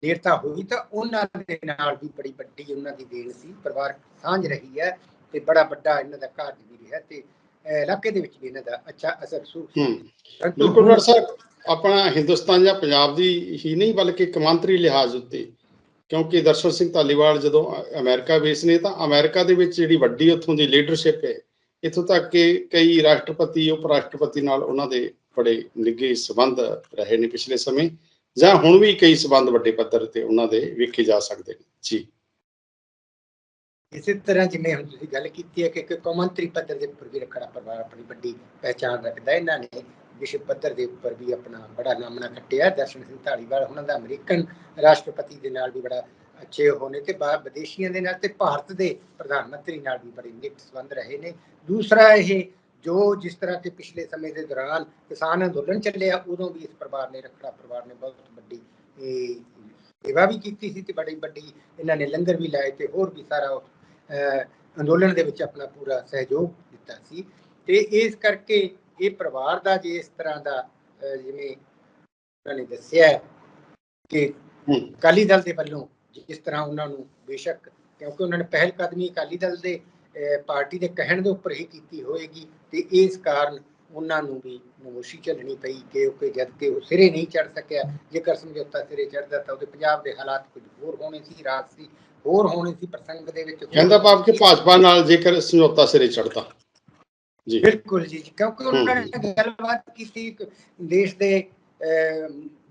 ਨੇੜਤਾ ਹੋਈ ਤਾਂ ਉਹਨਾਂ ਦੇ ਨਾਲ ਵੀ ਬੜੀ ਵੱਡੀ ਉਹਨਾਂ ਦੀ ਦੇਣ ਸੀ ਪਰਿਵਾਰ ਸਾਂਝ ਰਹੀ ਹੈ ਤੇ ਬੜਾ ਵੱਡਾ ਇਹਨਾਂ ਦਾ ਕਾਰਜ ਵੀ ਰਿਹਾ ਤੇ ਇਲਾਕੇ ਦੇ ਵਿੱਚ ਵੀ ਇਹਨਾਂ ਦਾ ਅੱਛਾ ਅਸਰ ਸੂ। ਹੂੰ। ਬਿਲਕੁਲ ਡਾਕਟਰ ਸਾਹਿਬ ਆਪਣਾ ਹਿੰਦੁਸਤਾਨ ਜਾਂ ਪੰਜਾਬ ਦੀ ਹੀ ਨਹੀਂ ਬਲਕਿ ਕਮਾਂਤਰੀ ਲਿਹਾਜ਼ ਉੱਤੇ। ਕਿਉਂਕਿ ਦਰਸ਼ਨ ਸਿੰਘ ਧਾਲੀਵਾਲ ਜਦੋਂ ਅਮਰੀਕਾ ਬੇਸ ਨੇ ਤਾਂ ਅਮਰੀਕਾ ਦੇ ਵਿੱਚ ਜਿਹੜੀ ਵੱਡੀ ਉੱਥੋਂ ਦੀ ਲੀਡਰਸ਼ਿਪ ਹੈ ਇੱਥੋਂ ਤੱਕ ਕਿ ਕਈ ਰਾਸ਼ਟਰਪਤੀ ਉਪ ਰਾਸ਼ਟਰਪਤੀ ਨਾਲ ਉਹਨਾਂ ਦੇ ਬੜੇ ਨਿੱਘੇ ਸੰਬੰਧ ਰਹੇ ਨੇ ਪਿਛਲੇ ਸਮੇਂ ਜਾਂ ਹੁਣ ਵੀ ਕਈ ਸੰਬੰਧ ਵੱਡੇ ਪੱਧਰ ਤੇ ਉਹਨਾਂ ਦੇ ਵੇਖੇ ਜਾ ਸਕਦੇ ਨੇ। ਜੀ। ਇਸੇ ਤਰ੍ਹਾਂ ਜਿਵੇਂ ਹੁਣ ਤੁਸੀਂ ਗੱਲ ਕੀਤੀ ਹੈ ਕਿ ਇੱਕ ਕੌਮਾਂਤਰੀ ਪੱਧਰ ਦੇ ਉੱਪਰ ਵੀ ਰੱਖੜਾ ਪਰਿਵਾਰ ਆਪਣੀ ਵੱਡੀ ਪਹਿਚਾਣ ਰੱਖਦਾ ਇਹਨਾਂ ਨੇ ਵਿਸ਼ਵ ਪੱਧਰ ਦੇ ਉੱਪਰ ਵੀ ਆਪਣਾ ਬੜਾ ਨਾਮਣਾ ਖੱਟਿਆ। ਦਰਸ਼ਨ ਸਿੰਘ ਢਾਲੀਵਾਲ ਉਹਨਾਂ ਦਾ ਅਮਰੀਕਨ ਰਾਸ਼ਟਰਪਤੀ ਦੇ ਨਾਲ ਵੀ ਬੜਾ ਅੱਛੇ ਹੋਣੇ ਤੇ ਬਾਹਰ ਵਿਦੇਸ਼ੀਆਂ ਦੇ ਨਾਲ ਤੇ ਭਾਰਤ ਦੇ ਪ੍ਰਧਾਨ ਮੰਤਰੀ ਨਾਲ ਵੀ ਬੜੇ ਨਿਕਟ ਸੰਬੰਧ ਰਹੇ ਨੇ। ਦੂਸਰਾ ਇਹ ਜੋ ਜਿਸ ਤਰ੍ਹਾਂ ਕਿ ਪਿਛਲੇ ਸਮੇਂ ਦੇ ਦੌਰਾਨ ਕਿਸਾਨ ਅੰਦੋਲਨ ਚੱਲਿਆ, ਉਦੋਂ ਵੀ ਇਸ ਪਰਿਵਾਰ ਨੇ ਰੱਖੜਾ ਪਰਿਵਾਰ ਨੇ ਬਹੁਤ ਵੱਡੀ ਸੇਵਾ ਵੀ ਕੀਤੀ ਸੀ ਤੇ ਬੜੀ ਵੱਡੀ ਇਹਨਾਂ ਨੇ ਲੰਗਰ ਵੀ ਲਾਏ ਤੇ ਹੋਰ ਵੀ ਸਾਰਾ ਅੰਦੋਲਨ ਦੇ ਵਿੱਚ ਆਪਣਾ ਪੂਰਾ ਸਹਿਯੋਗ ਦਿੱਤਾ ਸੀ। ਤੇ ਇਸ ਕਰਕੇ ਇਹ ਪਰਿਵਾਰ ਦਾ ਜੇ ਇਸ ਤਰ੍ਹਾਂ ਦਾ ਜਿਵੇਂ ਉਹਨਾਂ ਨੇ ਦੱਸਿਆ ਕਿ ਹੂੰ। ਅਕਾਲੀ ਦਲ ਦੇ ਵੱਲੋਂ ਜਿਸ ਤਰ੍ਹਾਂ ਉਹਨਾਂ ਨੂੰ ਬੇਸ਼ੱਕ ਕਿਉਂਕਿ ਉਹਨਾਂ ਨੇ ਪਹਿਲ ਕਦਮੀ ਅਕਾਲੀ ਦਲ ਦੇ ਪਾਰਟੀ ਦੇ ਕਹਿਣ ਦੇ ਉੱਪਰ ਹੀ ਕੀਤੀ ਹੋਏਗੀ ਤੇ ਇਸ ਕਾਰਨ ਉਹਨਾਂ ਨੂੰ ਵੀ ਨਮੋਸ਼ੀ ਝੱਲਣੀ ਪਈ ਕਿਉਂਕਿ ਜਦ ਕਿ ਉਹ ਸਿਰੇ ਨਹੀਂ ਚੜ ਸਕਿਆ। ਜੇਕਰ ਸਮਝੌਤਾ ਸਿਰੇ ਚੜਦਾ ਤਾਂ ਉਹਦੇ ਪੰਜਾਬ ਦੇ ਹਾਲਾਤ ਕੁਝ ਹੋਰ ਹੋਣੇ ਸੀ ਰਾਜ ਸੀ ਹੋਰ ਹੋਣੇ ਸੀ ਪ੍ਰਸੰਗ ਦੇ ਵਿੱਚ ਕਹਿੰਦਾ ਭਾਵ ਕਿ ਭਾਜਪਾ ਨਾਲ ਜੇਕਰ ਸਮਝੌਤਾ ਸਿਰੇ ਚੜਦਾ ਜੀ। ਬਿਲਕੁਲ ਜੀ। ਕਿਉਂਕਿ ਉਹਨਾਂ ਨੇ ਗੱਲਬਾਤ ਕੀਤੀ ਦੇਸ਼ ਦੇ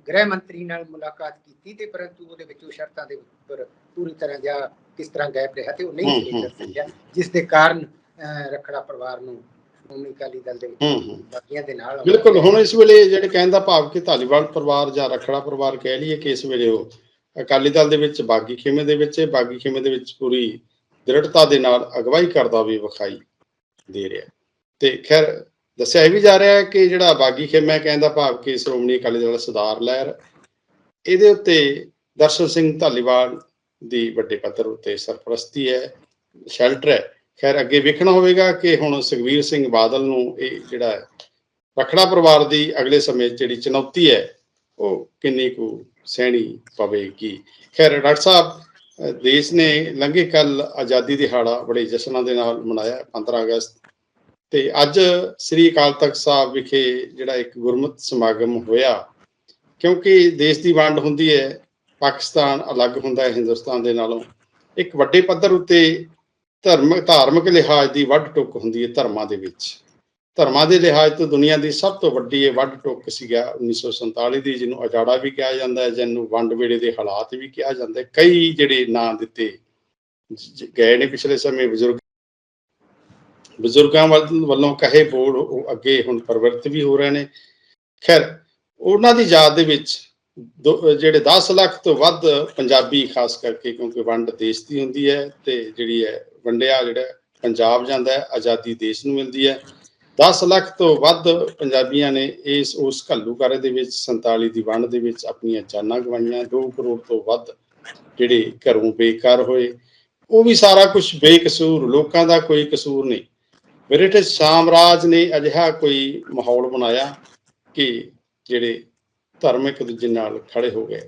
ਗ੍ਰਹਿ ਮੰਤਰੀ ਨਾਲ ਮੁਲਾਕਾਤ ਕੀਤੀ ਤੇ ਪਰੰਤੂ ਉਹਦੇ ਵਿੱਚ ਉਹ ਸ਼ਰਤਾਂ ਦੇ ਉੱਪਰ ਪੂਰੀ ਤਰ੍ਹਾਂ ਜਾਂ ਕਿਸ ਤਰ੍ਹਾਂ ਗਾਇਬ ਰਿਹਾ ਤੇ ਉਹ ਨਹੀਂ ਸਕਿਆ ਜਿਸ ਦੇ ਕਾਰਨ ਰੱਖੜਾ ਪਰਿਵਾਰ ਨੂੰ ਸ਼੍ਰੋਮਣੀ ਅਕਾਲੀ ਦਲ ਦੇ ਵਿੱਚ ਹੂੰ ਹੂੰ। ਬਾਕੀਆਂ ਦੇ ਨਾਲ ਬਿਲਕੁਲ ਹੁਣ ਇਸ ਵੇਲੇ ਜਿਹੜੇ ਕਹਿਣ ਦਾ ਭਾਵ ਕਿ ਧਾਲੀਵਾਲ ਪਰਿਵਾਰ ਜਾਂ ਰਖੜਾ ਪਰਿਵਾਰ ਕਹਿ ਲਈਏ ਕਿ ਇਸ ਵੇਲੇ ਉਹ ਅਕਾਲੀ ਦਲ ਦੇ ਵਿੱਚ ਬਾਗੀ ਖੇਮੇ ਦੇ ਵਿੱਚ ਬਾਗੀ ਖੇਮੇ ਦੇ ਵਿੱਚ ਪੂਰੀ ਦ੍ਰਿੜਤਾ ਦੇ ਨਾਲ ਅਗਵਾਈ ਕਰਦਾ ਵੀ ਵਿਖਾਈ ਦੇ ਰਿਹਾ। ਤੇ ਖੈਰ ਦੱਸਿਆ ਇਹ ਵੀ ਜਾ ਰਿਹਾ ਹੈ ਕਿ ਜਿਹੜਾ ਬਾਗੀ ਖੇਮਾ ਕਹਿੰਦਾ ਭਾਵ ਕਿ ਸ਼੍ਰੋਮਣੀ ਅਕਾਲੀ ਦਲ ਸੁਧਾਰ ਲਹਿਰ ਇਹਦੇ ਉੱਤੇ ਦਰਸ਼ਨ ਸਿੰਘ ਧਾਲੀਵਾਲ ਦੀ ਵੱਡੇ ਪੱਧਰ ਉੱਤੇ ਸਰਪ੍ਰਸਤੀ ਹੈ ਸ਼ੈਲਟਰ ਹੈ। ਖੈਰ, ਅੱਗੇ ਵੇਖਣਾ ਹੋਵੇਗਾ ਕਿ ਹੁਣ ਸੁਖਵੀਰ ਸਿੰਘ ਬਾਦਲ ਨੂੰ ਇਹ ਜਿਹੜਾ ਹੈ, ਰਖੜਾ ਪਰਿਵਾਰ ਦੀ ਅਗਲੇ ਸਮੇਂ ਜਿਹੜੀ ਚੁਣੌਤੀ ਹੈ, ਉਹ ਕਿੰਨੀ ਕੁ ਸਹਿਣੀ ਪਵੇਗੀ। ਖੈਰ, ਡਾਕਟਰ ਸਾਹਿਬ ਦੇਸ਼ ਨੇ ਲੰਘੇ ਕੱਲ ਆਜ਼ਾਦੀ ਦਿਹਾੜਾ ਬੜੇ ਜਸ਼ਨਾਂ ਦੇ ਨਾਲ ਮਨਾਇਆ 15 ਅਗਸਤ। ਤੇ ਅੱਜ ਸ੍ਰੀ ਅਕਾਲ ਤਖਤ ਸਾਹਿਬ ਵਿਖੇ ਜਿਹੜਾ ਇੱਕ ਗੁਰਮਤਿ ਸਮਾਗਮ ਹੋਇਆ, ਕਿਉਂਕਿ ਦੇਸ਼ ਦੀ ਵੰਡ ਹੁੰਦੀ ਹੈ, ਪਾਕਿਸਤਾਨ ਅਲੱਗ ਹੁੰਦਾ ਹੈ ਹਿੰਦੁਸਤਾਨ ਦੇ ਨਾਲੋਂ। ਇੱਕ ਵੱਡੇ ਪੱਧਰ ਉੱਤੇ ਧਰਮ, ਧਾਰਮਿਕ ਲਿਹਾਜ਼ ਦੀ ਵੱਡ ਟੁੱਕ ਹੁੰਦੀ ਹੈ ਧਰਮਾਂ ਦੇ ਵਿੱਚ। ਧਰਮਾਂ ਦੇ ਲਿਹਾਜ਼ ਤੋਂ ਦੁਨੀਆ ਦੀ ਸਭ ਤੋਂ ਵੱਡੀ ਇਹ ਵੱਡ ਟੁੱਕ ਸੀਗਾ 1947 ਦੀ, ਜਿਹਨੂੰ ਅਜਾੜਾ ਵੀ ਕਿਹਾ ਜਾਂਦਾ ਹੈ, ਜਿਹਨੂੰ ਵੰਡ ਵੇਲੇ ਦੇ ਹਾਲਾਤ ਵੀ ਕਿਹਾ ਜਾਂਦਾ ਹੈ। ਕਈ ਜਿਹੜੇ ਨਾਂ ਦਿੱਤੇ ਗਏ ਨੇ ਪਿਛਲੇ ਸਮੇਂ ਬਜ਼ੁਰਗ। ਬਜ਼ੁਰਗਾਂ ਵੱਲ- ਵੱਲੋਂ ਕਹੇ ਬੋਲ ਉਹ ਅੱਗੇ ਹੁਣ ਪਰਿਵਰਤ ਵੀ ਹੋ ਰਹੇ ਨੇ। ਖੈਰ, ਉਹਨਾਂ ਦੀ ਯਾਦ ਦੇ ਵਿੱਚ ਦੋ- ਜਿਹੜੇ 10 ਲੱਖ ਤੋਂ ਵੱਧ ਪੰਜਾਬੀ, ਖਾਸ ਕਰਕੇ ਕਿਉਂਕਿ ਵੰਡ ਦੇਸ਼ ਦੀ ਹੁੰਦੀ ਹੈ ਤੇ ਜਿਹੜੀ ਹੈ ਵੰਡਿਆ ਜਿਹੜਾ ਪੰਜਾਬ ਜਾਂਦਾ ਹੈ, ਆਜ਼ਾਦੀ ਦੇਸ਼ ਨੂੰ ਮਿਲਦੀ ਹੈ। 10 ਲੱਖ ਤੋਂ ਵੱਧ ਪੰਜਾਬੀਆਂ ਨੇ ਇਸ, ਉਸ ਘੱਲੂਘਾਰੇ ਦੇ ਵਿੱਚ 47 ਦੀ ਵੰਡ ਦੇ ਵਿੱਚ ਆਪਣੀਆਂ ਜਾਨਾਂ ਗਵਾਈਆਂ। 2 ਕਰੋੜ ਤੋਂ ਵੱਧ ਜਿਹੜੇ ਘਰੋਂ ਬੇਕਾਰ ਹੋਏ। ਉਹ ਵੀ ਸਾਰਾ ਕੁਝ ਬੇਕਸੂਰ, ਲੋਕਾਂ ਦਾ ਕੋਈ ਕਸੂਰ ਨਹੀਂ। ਬ੍ਰਿਟਿਸ਼ ਸਾਮਰਾਜ ਨੇ ਅਜਿਹਾ ਕੋਈ ਮਾਹੌਲ ਬਣਾਇਆ ਕਿ ਜਿਹੜੇ ਧਰਮ ਇੱਕ ਦੂਜੇ ਨਾਲ ਖੜੇ ਹੋ ਗਏ।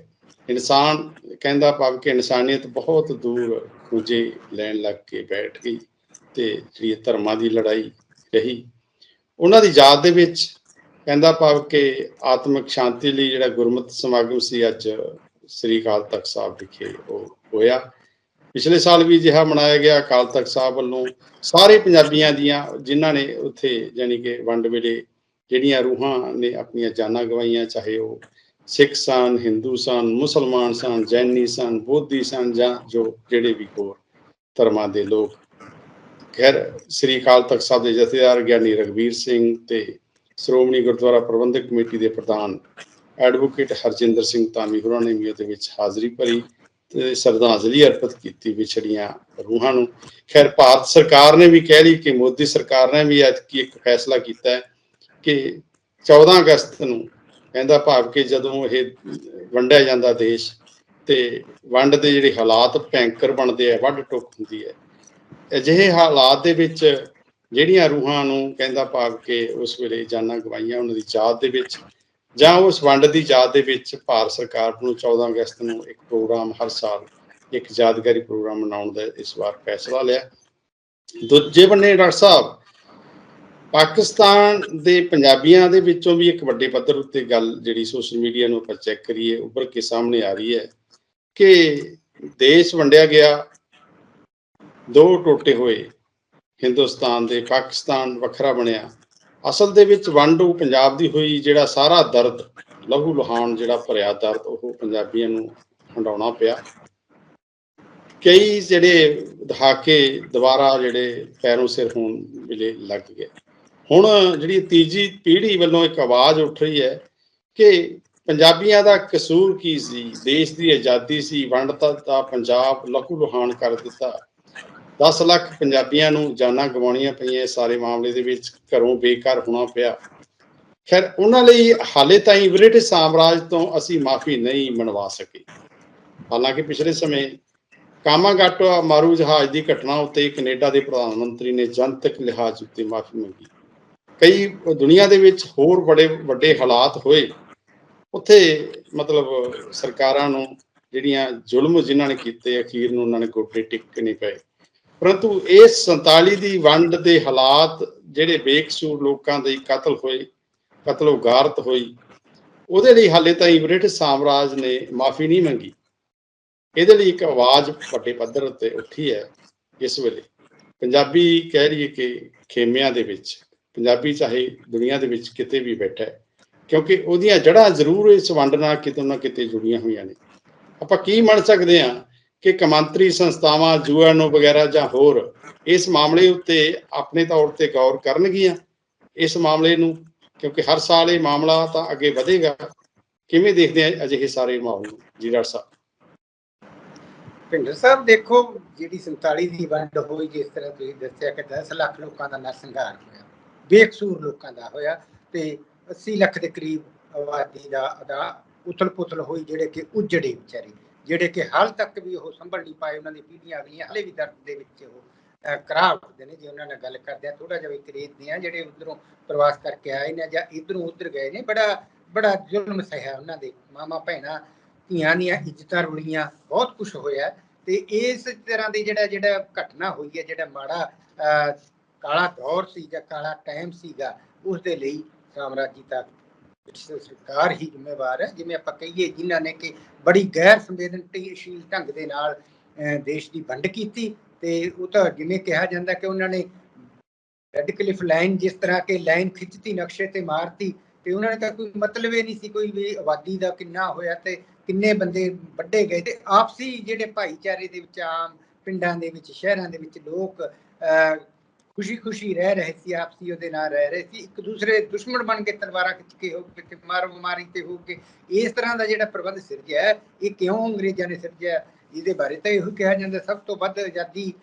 ਇਨਸਾਨ ਕਹਿੰਦਾ ਭਾਵ ਕਿ ਇਨਸਾਨੀਅਤ ਬਹੁਤ ਦੂਰ ਦੂਜੇ ਲੈਣ ਲੱਗ ਕੇ ਬੈਠ ਗਈ ਤੇ ਜਿਹੜੀ ਧਰਮਾਂ ਦੀ ਲੜਾਈ ਰਹੀ। ਉਹਨਾਂ ਦੀ ਯਾਦ ਦੇ ਵਿੱਚ ਕਹਿੰਦਾ ਭਾਵ ਕਿ ਆਤਮਿਕ ਸ਼ਾਂਤੀ ਲਈ ਜਿਹੜਾ ਗੁਰਮਤਿ ਸਮਾਗਮ ਸੀ ਅੱਜ ਸ੍ਰੀ ਅਕਾਲ ਤਖਤ ਸਾਹਿਬ ਵਿਖੇ ਉਹ ਹੋਇਆ। ਪਿਛਲੇ ਸਾਲ ਵੀ ਜਿਹਾ ਮਨਾਇਆ ਗਿਆ। ਅਕਾਲ ਤਖਤ ਸਾਹਿਬ ਵੱਲੋਂ ਸਾਰੇ ਪੰਜਾਬੀਆਂ ਦੀਆਂ ਜਿਨ੍ਹਾਂ ਨੇ ਉੱਥੇ ਯਾਨੀ ਕਿ ਵੰਡ ਵੇਲੇ ਜਿਹੜੀਆਂ ਰੂਹਾਂ ਨੇ ਆਪਣੀਆਂ ਜਾਨਾਂ ਗਵਾਈਆਂ, ਚਾਹੇ ਉਹ ਸਿੱਖ ਸਨ, ਹਿੰਦੂ ਸਨ, ਮੁਸਲਮਾਨ ਸਨ, ਜੈਨੀ ਸਨ, ਬੋਧੀ ਸਨ ਜਾਂ ਜੋ ਜਿਹੜੇ ਵੀ ਹੋਰ ਧਰਮਾਂ ਦੇ ਲੋਕ। ਖੈਰ, ਸ੍ਰੀ ਅਕਾਲ ਤਖਤ ਸਾਹਿਬ ਦੇ ਜਥੇਦਾਰ ਗਿਆਨੀ ਰਗਵੀਰ ਸਿੰਘ ਤੇ ਸ਼੍ਰੋਮਣੀ ਗੁਰਦੁਆਰਾ ਪ੍ਰਬੰਧਕ ਕਮੇਟੀ ਦੇ ਪ੍ਰਧਾਨ ਐਡਵੋਕੇਟ ਹਰਜਿੰਦਰ ਸਿੰਘ ਧਾਮੀ ਹੋਰਾਂ ਨੇ ਵੀ ਉਹਦੇ ਵਿੱਚ ਹਾਜ਼ਰੀ ਭਰੀ ਤੇ ਸ਼ਰਧਾਂਜਲੀ ਅਰਪਿਤ ਕੀਤੀ ਵਿਛੜੀਆਂ ਰੂਹਾਂ ਨੂੰ। ਖੈਰ, ਭਾਰਤ ਸਰਕਾਰ ਨੇ ਵੀ ਕਹਿ ਲਈ ਕਿ ਮੋਦੀ ਸਰਕਾਰ ਨੇ ਵੀ ਅੱਜ ਕੀ ਇੱਕ ਫੈਸਲਾ ਕੀਤਾ ਹੈ ਕਿ 14 ਅਗਸਤ ਨੂੰ ਕਹਿੰਦਾ ਭਾਵ ਕਿ ਜਦੋਂ ਇਹ ਵੰਡਿਆ ਜਾਂਦਾ ਦੇਸ਼ ਤੇ ਵੰਡ ਦੇ ਜਿਹੜੇ ਹਾਲਾਤ ਭੈਂਕਰ ਬਣਦੇ ਆ ਵੱਡ ਟੁੱਕ ਹੁੰਦੀ ਹੈ। ਅਜਿਹੇ ਹਾਲਾਤ ਦੇ ਵਿੱਚ ਜਿਹੜੀਆਂ ਰੂਹਾਂ ਨੂੰ ਕਹਿੰਦਾ ਭਾਵ ਕਿ ਉਸ ਵੇਲੇ ਜਾਨਾਂ ਗਵਾਈਆਂ ਉਹਨਾਂ ਦੀ ਯਾਦ ਦੇ ਵਿੱਚ ਜਾਂ ਉਸ ਵੰਡ ਦੀ ਯਾਦ ਦੇ ਵਿੱਚ ਭਾਰਤ ਸਰਕਾਰ ਨੂੰ 14 ਅਗਸਤ ਨੂੰ ਇੱਕ ਪ੍ਰੋਗਰਾਮ ਹਰ ਸਾਲ ਇੱਕ ਯਾਦਗਾਰੀ ਪ੍ਰੋਗਰਾਮ ਮਨਾਉਣ ਦਾ ਇਸ ਵਾਰ ਫੈਸਲਾ ਲਿਆ। ਦੂਜੇ ਬੰਨੇ ਡਾਕਟਰ ਸਾਹਿਬ ਪਾਕਿਸਤਾਨ ਦੇ ਪੰਜਾਬੀਆਂ ਦੇ ਵਿੱਚੋਂ ਵੀ ਇੱਕ ਵੱਡੇ ਪੱਧਰ ਉੱਤੇ ਗੱਲ ਜਿਹੜੀ ਸੋਸ਼ਲ ਮੀਡੀਆ ਨੂੰ ਆਪਾਂ ਚੈੱਕ ਕਰੀਏ, ਉੱਭਰ ਕੇ ਸਾਹਮਣੇ ਆ ਰਹੀ ਹੈ ਕਿ ਦੇਸ਼ ਵੰਡਿਆ ਗਿਆ, ਦੋ ਟੋਟੇ ਹੋਏ, ਹਿੰਦੁਸਤਾਨ ਦੇ, ਪਾਕਿਸਤਾਨ ਵੱਖਰਾ ਬਣਿਆ। ਅਸਲ ਦੇ ਵਿੱਚ ਵੰਡੂ ਪੰਜਾਬ ਦੀ ਹੋਈ, ਜਿਹੜਾ ਸਾਰਾ ਦਰਦ, ਲਹੂ ਲੁਹਾਨ ਜਿਹੜਾ ਭਰਿਆ ਦਰਦ, ਉਹ ਪੰਜਾਬੀਆਂ ਨੂੰ ਹੰਡਾਉਣਾ ਪਿਆ। ਕਈ ਜਿਹੜੇ ਦਹਾਕੇ ਦੁਬਾਰਾ ਜਿਹੜੇ ਪੈਰੋਂ ਸਿਰ ਹੋਣ ਵੇਲੇ ਲੱਗ ਗਏ। ਹੁਣ ਜਿਹੜੀ ਤੀਜੀ ਪੀੜ੍ਹੀ ਵੱਲੋਂ ਇੱਕ ਆਵਾਜ਼ ਉੱਠ ਰਹੀ ਹੈ ਕਿ ਪੰਜਾਬੀਆਂ ਦਾ ਕਸੂਰ ਕੀ ਸੀ? ਦੇਸ਼ ਦੀ ਆਜ਼ਾਦੀ ਸੀ, ਵੰਡਤਾ ਦਾ ਪੰਜਾਬ ਲਹੂ ਲੁਹਾਨ ਕਰ ਦਿੱਤਾ। 10 ਲੱਖ ਪੰਜਾਬੀਆਂ ਨੂੰ ਜਾਨਾਂ ਗਵਾਉਣੀਆਂ ਪਈਆਂ ਸਾਰੇ ਮਾਮਲੇ ਦੇ ਵਿੱਚ, ਘਰੋਂ ਬੇਕਾਰ ਹੋਣਾ ਪਿਆ। ਖੈਰ, ਉਹਨਾਂ ਲਈ ਹਾਲੇ ਤਾਈਂ ਬ੍ਰਿਟਿਸ਼ ਸਾਮਰਾਜ ਤੋਂ ਅਸੀਂ ਮਾਫੀ ਨਹੀਂ ਮਨਵਾ ਸਕੇ। ਹਾਲਾਂਕਿ ਪਿਛਲੇ ਸਮੇਂ ਕਾਮਾਗਾਟੋ ਮਾਰੂ ਜਹਾਜ਼ ਦੀ ਘਟਨਾ ਉੱਤੇ ਕੈਨੇਡਾ ਦੇ ਪ੍ਰਧਾਨ ਮੰਤਰੀ ਨੇ ਜਨਤਕ ਲਿਹਾਜ਼ ਉੱਤੇ ਮਾਫੀ ਮੰਗੀ। ਕਈ ਦੁਨੀਆ ਦੇ ਵਿੱਚ ਹੋਰ ਬੜੇ ਵੱਡੇ ਹਾਲਾਤ ਹੋਏ। ਉੱਥੇ ਮਤਲਬ ਸਰਕਾਰਾਂ ਨੂੰ ਜਿਹੜੀਆਂ ਜ਼ੁਲਮ ਜਿਨ੍ਹਾਂ ਨੇ ਕੀਤੇ, ਅਖੀਰ ਨੂੰ ਉਹਨਾਂ ਨੇ ਗੋਡੇ ਟਿਕਣੇ ਪਏ ਪਰੰਤੂ ਇਸ 47 ਦੀ ਵੰਡ ਦੇ ਹਾਲਾਤ ਜਿਹੜੇ ਬੇਕਸੂਰ ਲੋਕਾਂ ਦੇ ਕਤਲ ਹੋਏ, ਕਤਲੋਗਾਰਤ ਹੋਈ, ਉਹਦੇ ਲਈ ਹਾਲੇ ਤਾਈਂ ਬ੍ਰਿਟਿਸ਼ ਸਾਮਰਾਜ ਨੇ ਮਾਫੀ ਨਹੀਂ ਮੰਗੀ। ਇਹਦੇ ਲਈ ਇੱਕ ਆਵਾਜ਼ ਵੱਡੇ ਪੱਧਰ ਉੱਤੇ ਉੱਠੀ ਹੈ ਇਸ ਵੇਲੇ। ਪੰਜਾਬੀ ਕਹਿ ਰਹੀ ਹੈ ਕਿ ਖੇਮਿਆਂ ਦੇ ਵਿੱਚ। ਪੰਜਾਬੀ ਚਾਹੇ ਦੁਨੀਆ ਦੇ ਵਿੱਚ ਕਿਤੇ ਵੀ ਬੈਠਾ ਹੈ, ਕਿਉਂਕਿ ਉਹਦੀਆਂ ਜੜ੍ਹਾਂ ਜ਼ਰੂਰ ਇਸ ਵੰਡ ਨਾਲ ਕਿਤੇ ਨਾ ਕਿਤੇ ਜੁੜੀਆਂ ਹੋਈਆਂ ਨੇ। ਆਪਾਂ ਕੀ ਮੰਨ ਸਕਦੇ ਹਾਂ ਕਿ ਕਮਾਂਤਰੀ ਸੰਸਥਾਵਾਂ, ਯੂਐਨਓ ਵਗੈਰਾ ਜਾਂ ਹੋਰ ਇਸ ਮਾਮਲੇ ਉੱਤੇ ਆਪਣੇ ਤੌਰ ਤੇ ਗੌਰ ਕਰਨਗੀਆਂ? ਇਸ ਮਾਮਲੇ ਨੂੰ, ਕਿਉਂਕਿ ਹਰ ਸਾਲ ਇਹ ਮਾਮਲਾ ਤਾਂ ਅੱਗੇ ਵਧੇਗਾ। ਕਿਵੇਂ ਦੇਖਦੇ ਆ ਅਜਿਹੇ ਸਾਰੇ ਮਾਹੌਲ ਨੂੰ? ਜੀ ਡਾਕਟਰ ਸਾਹਿਬ। ਭਿੰਡਰ ਸਾਹਿਬ, ਦੇਖੋ, ਜਿਹੜੀ 47 ਦੀ ਵੰਡ ਹੋਈ, ਜਿਸ ਤਰ੍ਹਾਂ ਤੁਸੀਂ ਦੱਸਿਆ ਕਿ 10 ਲੱਖ ਲੋਕਾਂ ਦਾ ਨਰਸੰਹਾਰ ਹੋਇਆ ਬੇਕਸੂਰ ਲੋਕਾਂ ਦਾ ਹੋਇਆ ਤੇ 80 ਲੱਖ ਦੇ ਕਰੀਬ ਆਬਾਦੀ ਦਾ ਦਾ ਉਥਲ ਪੁਥਲ ਹੋਈ ਜਿਹੜੇ ਕਿ ਉਜੜੇ ਵਿਚਾਰੇ ਜਿਹੜੇ ਕਿ ਹਾਲ ਤੱਕ ਵੀ ਉਹ ਸੰਭਲ ਨਹੀਂ ਪਾਏ ਉਹਨਾਂ ਦੀ ਪੀੜ੍ਹੀਆਂ ਅਗਲੀਆਂ ਹਲੇ ਵੀ ਦਰਦ ਦੇ ਵਿੱਚ ਉਹ ਕਰਾਹ ਉੱਠਦੇ ਨੇ ਜੇ ਉਹਨਾਂ ਨਾਲ ਗੱਲ ਕਰਦੇ ਆ ਥੋੜਾ ਜਿਹਾ ਵੀ ਆ ਜਿਹੜੇ ਉਧਰੋਂ ਪ੍ਰਵਾਸ ਕਰਕੇ ਆਏ ਨੇ ਜਾਂ ਇਧਰੋਂ ਉਧਰ ਗਏ ਨੇ ਬੜਾ ਬੜਾ ਜ਼ੁਲਮ ਸਹਿਆ ਉਹਨਾਂ ਦੇ ਮਾਮਾ ਭੈਣਾਂ ਧੀਆਂ ਦੀਆਂ ਇੱਜ਼ਤਾਂ ਰੁਲੀਆਂ ਬਹੁਤ ਕੁਝ ਹੋਇਆ ਤੇ ਇਸ ਤਰ੍ਹਾਂ ਦੀ ਜਿਹੜਾ ਜਿਹੜਾ ਘਟਨਾ ਹੋਈ ਹੈ ਜਿਹੜਾ ਮਾੜਾ ਅਹ, ਕਾਲਾ ਦੌਰ ਸੀ ਜਾਂ ਕਾਲਾ ਟਾਈਮ ਸੀਗਾ ਉਸ ਦੇ ਲਈ ਸਾਮਰਾਜੀ ਤੱਕ ਸਰਕਾਰ ਹੀ ਜ਼ਿੰਮੇਵਾਰ ਹੈ। ਜਿਵੇਂ ਆਪਾਂ ਕਹੀਏ, ਜਿਨ੍ਹਾਂ ਨੇ ਕਿ ਬੜੀ ਗੈਰ ਸੰਵੇਦਨਸ਼ੀਲ ਢੰਗ ਦੇ ਨਾਲ ਦੇਸ਼ ਦੀ ਵੰਡ ਕੀਤੀ ਤੇ ਉਹ ਤਾਂ ਜਿਵੇਂ ਕਿਹਾ ਜਾਂਦਾ ਕਿ ਉਹਨਾਂ ਨੇ ਰੈੱਡ ਕਲਿਫ ਲਾਈਨ ਜਿਸ ਤਰ੍ਹਾਂ ਕਿ ਲਾਈਨ ਖਿੱਚਤੀ, ਨਕਸ਼ੇ ਤੇ ਮਾਰਤੀ ਤੇ ਉਹਨਾਂ ਨੇ ਤਾਂ ਕੋਈ ਮਤਲਬ ਹੀ ਨਹੀਂ ਸੀ ਕੋਈ ਵੀ ਆਬਾਦੀ ਦਾ ਕਿੰਨਾ ਹੋਇਆ ਤੇ ਕਿੰਨੇ ਬੰਦੇ ਵੱਡੇ ਗਏ ਤੇ ਆਪਸੀ ਜਿਹੜੇ ਭਾਈਚਾਰੇ ਦੇ ਵਿੱਚ ਆਮ ਪਿੰਡਾਂ ਦੇ ਵਿੱਚ, ਸ਼ਹਿਰਾਂ ਦੇ ਵਿੱਚ ਲੋਕ ਖੁਸ਼ੀ-ਖੁਸ਼ੀ ਰਹਿ ਰਹੇ ਸੀ, ਆਪਸੀ ਉਹਦੇ ਨਾਲ ਰਹਿ ਰਹੇ ਸੀ। ਇੱਕ ਦੂਸਰੇ ਦੁਸ਼ਮਣ ਬਣ ਕੇ ਤਲਵਾਰਾਂ ਖਿੱਚ ਕੇ ਹੋ ਕੇ ਤੇ ਮਾਰ ਮਾਰੀ ਤੇ ਹੋ ਕੇ ਇਸ ਤਰ੍ਹਾਂ ਦਾ ਜਿਹੜਾ ਪ੍ਰਬੰਧ ਸਿਰਜਿਆ ਇਹ ਕਿਉਂ ਅੰਗਰੇਜ਼ਾਂ ਨੇ ਸਿਰਜਿਆ? ਇਹਦੇ ਬਾਰੇ ਤਾਂ ਇਹੋ ਕਿਹਾ ਜਾਂਦਾ, ਸਭ ਤੋਂ ਵੱਧ ਆਜ਼ਾਦੀ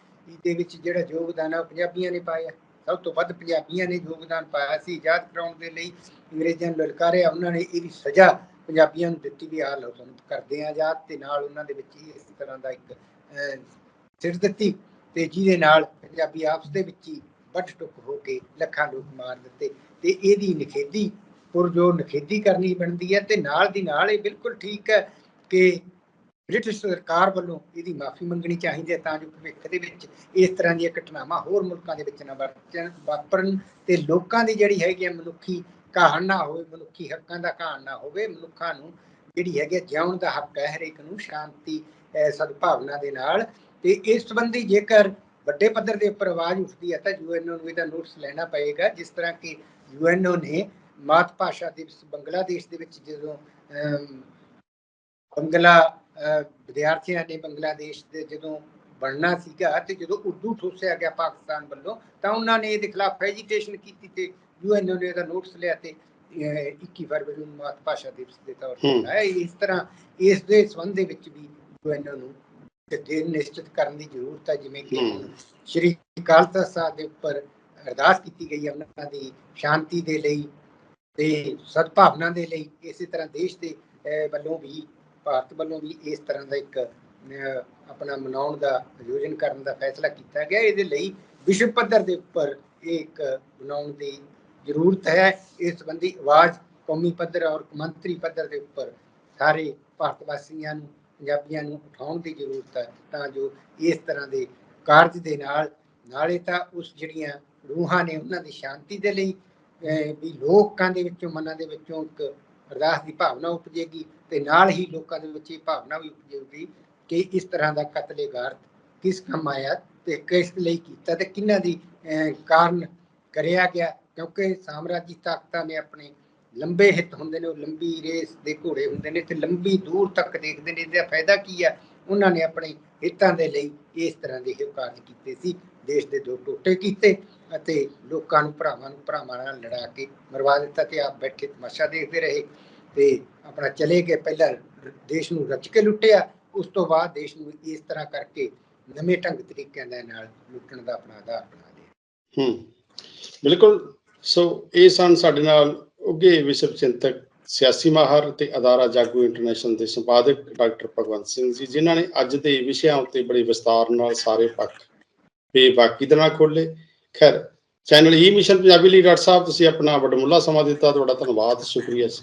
ਦੇ ਵਿੱਚ ਜਿਹੜਾ ਯੋਗਦਾਨ ਆ, ਉਹ ਪੰਜਾਬੀਆਂ ਨੇ ਪਾਇਆ। ਸਭ ਤੋਂ ਵੱਧ ਪੰਜਾਬੀਆਂ ਨੇ ਯੋਗਦਾਨ ਪਾਇਆ ਸੀ ਆਜ਼ਾਦ ਕਰਾਉਣ ਦੇ ਲਈ ਅੰਗਰੇਜ਼ਾਂ ਨੂੰ ਲਲਕਾਰਿਆ। ਉਹਨਾਂ ਨੇ ਇਹਦੀ ਸਜ਼ਾ ਪੰਜਾਬੀਆਂ ਨੂੰ ਦਿੱਤੀ ਵੀ ਆ ਲਓ ਤੁਹਾਨੂੰ ਕਰਦੇ ਆ ਆਜ਼ਾਦ ਤੇ ਨਾਲ ਉਹਨਾਂ ਦੇ ਵਿੱਚ ਇਸ ਤਰ੍ਹਾਂ ਦਾ ਇੱਕ ਸਿਰ ਦਿੱਤੀ। ਤੇ ਜਿਹਦੇ ਨਾਲ ਪੰਜਾਬੀ ਆਪਸ ਦੇ ਵਿੱਚ ਹੀ ਵੱਟ ਟੁੱਕ ਹੋ ਕੇ ਲੱਖਾਂ ਲੋਕ ਮਾਰ ਦਿੱਤੇ ਤੇ ਇਹਦੀ ਨਖੇਦੀ ਪੁਰਜੋਰ ਨਖੇਦੀ ਕਰਨੀ ਬਣਦੀ ਹੈ ਤੇ ਨਾਲ ਦੀ ਨਾਲ ਇਹ ਬਿਲਕੁਲ ਠੀਕ ਹੈ ਕਿ ਬ੍ਰਿਟਿਸ਼ ਸਰਕਾਰ ਵੱਲੋਂ ਇਹਦੀ ਮਾਫੀ ਮੰਗਣੀ ਚਾਹੀਦੀ ਹੈ ਤਾਂ ਜੋ ਭਵਿੱਖ ਦੇ ਵਿੱਚ ਇਸ ਤਰ੍ਹਾਂ ਦੀਆਂ ਘਟਨਾਵਾਂ ਹੋਰ ਮੁਲਕਾਂ ਦੇ ਵਿੱਚ ਨਾ ਵਾਪਰਨ ਵਾਪਰਨ ਤੇ ਲੋਕਾਂ ਦੀ ਜਿਹੜੀ ਹੈਗੀ ਹੈ ਮਨੁੱਖੀ ਕਹਾਣ ਨਾ ਹੋਵੇ, ਮਨੁੱਖੀ ਹੱਕਾਂ ਦਾ ਕਹਾਣ ਨਾ ਹੋਵੇ, ਮਨੁੱਖਾਂ ਨੂੰ ਜਿਹੜੀ ਹੈਗੀ ਹੈ ਜਿਉਣ ਦਾ ਹੱਕ ਹੈ ਹਰੇਕ ਨੂੰ ਸ਼ਾਂਤੀ ਸਦਭਾਵਨਾ ਦੇ ਨਾਲ ਤੇ ਇਸ ਸੰਬੰਧੀ ਜੇਕਰ ਵੱਡੇ ਪੱਧਰ ਦੇ ਉੱਪਰ ਆਵਾਜ਼ ਉੱਠਦੀ ਹੈ ਤਾਂ ਯੂਐਨਓ ਨੂੰ ਇਹਦਾ ਨੋਟਿਸ ਲੈਣਾ ਪਏਗਾ ਜਿਸ ਤਰ੍ਹਾਂ ਕਿ ਯੂਐਨਓ ਨੇ ਮਾਤ ਭਾਸ਼ਾ ਦਿਵਸ ਬੰਗਲਾਦੇਸ਼ ਦੇ ਵਿੱਚ ਜਦੋਂ ਬੰਗਲਾ ਵਿਦਿਆਰਥੀਆਂ ਨੇ ਬੰਗਲਾਦੇਸ਼ ਦੇ ਜਦੋਂ ਬਣਨਾ ਸੀਗਾ ਤੇ ਜਦੋਂ ਉਰਦੂ ਠੋਸਿਆ ਗਿਆ ਪਾਕਿਸਤਾਨ ਵੱਲੋਂ ਤਾਂ ਉਹਨਾਂ ਨੇ ਇਹਦੇ ਖਿਲਾਫ ਐਜੀਟੇਸ਼ਨ ਕੀਤੀ ਤੇ ਯੂਐਨਓ ਨੇ ਇਹਦਾ ਨੋਟਿਸ ਲਿਆ ਤੇ ਅਹ, 21 ਫਰਵਰੀ ਨੂੰ ਮਾਤ ਭਾਸ਼ਾ ਦਿਵਸ ਦੇ ਤੌਰ ਤੇ ਹੂੰ। ਮਨਾਇਆ ਇਸ ਤਰ੍ਹਾਂ ਇਸ ਦੇ ਸੰਬੰਧ ਦੇ ਵਿੱਚ ਵੀ ਯੂਐਨਓ ਨੂੰ ਤੇ ਨਿਸ਼ਚਿਤ ਕਰਨ ਦੀ ਜ਼ਰੂਰਤ ਹੈ ਜਿਵੇਂ ਕਿ ਸ਼੍ਰੀ ਅਕਾਲ ਤਖਤ ਸਾਹਿਬ ਦੇ ਉੱਪਰ ਅਰਦਾਸ ਕੀਤੀ ਗਈ ਹੈ ਉਹਨਾਂ ਦੀ ਸ਼ਾਂਤੀ ਦੇ ਲਈ ਤੇ ਸਦਭਾਵਨਾ ਦੇ ਲਈ ਇਸੇ ਤਰ੍ਹਾਂ ਦੇਸ਼ ਦੇ ਵੱਲੋਂ ਵੀ ਭਾਰਤ ਵੱਲੋਂ ਵੀ ਇਸ ਤਰ੍ਹਾਂ ਦਾ ਇੱਕ ਆਪਣਾ ਮਨਾਉਣ ਦਾ ਆਯੋਜਨ ਕਰਨ ਦਾ ਫੈਸਲਾ ਕੀਤਾ ਗਿਆ। ਇਹਦੇ ਲਈ ਵਿਸ਼ਵ ਪੱਧਰ ਦੇ ਉੱਪਰ ਇੱਕ ਬਣਾਉਣ ਦੀ ਜ਼ਰੂਰਤ ਹੈ। ਇਸ ਸੰਬੰਧੀ ਆਵਾਜ਼ ਕੌਮੀ ਪੱਧਰ ਔਰ ਮੰਤਰੀ ਪੱਧਰ ਦੇ ਉੱਪਰ ਸਾਰੇ ਭਾਰਤ ਵਾਸੀਆਂ ਨੂੰ ਪੰਜਾਬੀਆਂ ਨੂੰ ਉਠਾਉਣ ਦੀ ਜ਼ਰੂਰਤ ਹੈ, ਤਾਂ ਜੋ ਇਸ ਤਰ੍ਹਾਂ ਦੇ ਕਾਰਜ ਦੇ ਨਾਲ, ਨਾਲੇ ਤਾਂ ਉਸ ਜਿਹੜੀਆਂ ਰੂਹਾਂ ਨੇ ਉਹਨਾਂ ਦੀ ਸ਼ਾਂਤੀ ਦੇ ਲਈ ਵੀ ਲੋਕਾਂ ਦੇ ਵਿੱਚੋਂ, ਮਨਾਂ ਦੇ ਵਿੱਚੋਂ ਇੱਕ ਅਰਦਾਸ ਦੀ ਭਾਵਨਾ ਉਪਜੇਗੀ ਤੇ ਨਾਲ ਹੀ ਲੋਕਾਂ ਦੇ ਵਿੱਚ ਇਹ ਭਾਵਨਾ ਵੀ ਉਪਜੇਗੀ ਕਿ ਇਸ ਤਰ੍ਹਾਂ ਦਾ ਕਤਲੇਗਾਰ ਕਿਸ ਕੰਮ ਆਇਆ ਤੇ ਕਿਸ ਲਈ ਕੀਤਾ ਤੇ ਕਿਹਨਾਂ ਦੀ ਕਾਰਨ ਕਰਿਆ ਗਿਆ, ਕਿਉਂਕਿ ਸਾਮਰਾਜੀ ਤਾਕਤਾਂ ਨੇ ਆਪਣੇ ਲੰਬੇ ਹਿੱਤ ਹੁੰਦੇ ਨੇ, ਉਹ ਲੰਬੀ ਰੇਸ ਦੇ ਘੋੜੇ ਹੁੰਦੇ ਨੇ, ਤੇ ਲੰਬੀ ਦੂਰ ਤੱਕ ਦੇਖਦੇ ਨੇ, ਇਹਦਾ ਫਾਇਦਾ ਕੀ ਆ? ਉਹਨਾਂ ਨੇ ਆਪਣੇ ਹਿੱਤਾਂ ਦੇ ਲਈ ਇਸ ਤਰ੍ਹਾਂ ਦੇ ਕਾਰਜ ਕੀਤੇ ਸੀ, ਦੇਸ਼ ਦੇ ਦੋ ਟੋਟੇ ਕੀਤੇ ਅਤੇ ਲੋਕਾਂ ਨੂੰ, ਭਰਾਵਾਂ ਨੂੰ, ਭਰਾਵਾਂ ਨਾਲ ਲੜਾ ਕੇ ਮਰਵਾ ਦਿੱਤਾ ਤੇ ਆਪ ਬੈਠੇ ਤਮਾਸ਼ਾ ਦੇਖਦੇ ਰਹੇ ਤੇ ਆਪਣਾ ਚਲੇ ਗਏ। ਪਹਿਲਾਂ ਦੇਸ਼ ਨੂੰ ਰਚ ਕੇ ਲੁੱਟਿਆ, ਉਸ ਤੋਂ ਬਾਅਦ ਦੇਸ਼ ਨੂੰ ਇਸ ਤਰ੍ਹਾਂ ਕਰਕੇ ਨਵੇਂ ਢੰਗ ਤਰੀਕਿਆਂ ਦੇ ਨਾਲ ਲੁੱਟਣ ਦਾ ਆਪਣਾ ਆਧਾਰ ਬਣਾ ਲਿਆ। ਹੂੰ, ਬਿਲਕੁਲ। ਸੋ, ਇਹ ਸਨ ਸਾਡੇ ਨਾਲ ਉੱਗੇ ਵਿਸ਼ਵ ਚਿੰਤਕ ਸਿਆਸੀ ਮਾਹਰ ਤੇ ਅਦਾਰਾ ਜਾਗੋ ਇੰਟਰਨੈਸ਼ਨਲ ਦੇ ਸੰਪਾਦਕ ਡਾਕਟਰ ਭਗਵੰਤ ਸਿੰਘ ਜੀ, ਜਿਨ੍ਹਾਂ ਨੇ ਅੱਜ ਦੇ ਵਿਸ਼ਿਆਂ ਉੱਤੇ ਬੜੇ ਵਿਸਤਾਰ ਨਾਲ ਸਾਰੇ ਪੱਖ ਬੇਬਾਕੀ ਦੇ ਨਾਲ ਖੋਲੇ ਖੈਰ, channel e E mission Punjabi ਲਈ ਡਾਕਟਰ ਸਾਹਿਬ, ਤੁਸੀਂ ਆਪਣਾ ਵੱਡਮੁੱਲਾ ਸਮਾਂ ਦਿੱਤਾ, ਤੁਹਾਡਾ ਧੰਨਵਾਦ, ਸ਼ੁਕਰੀਆ ਜੀ।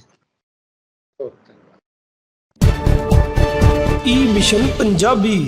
e E mission Punjabi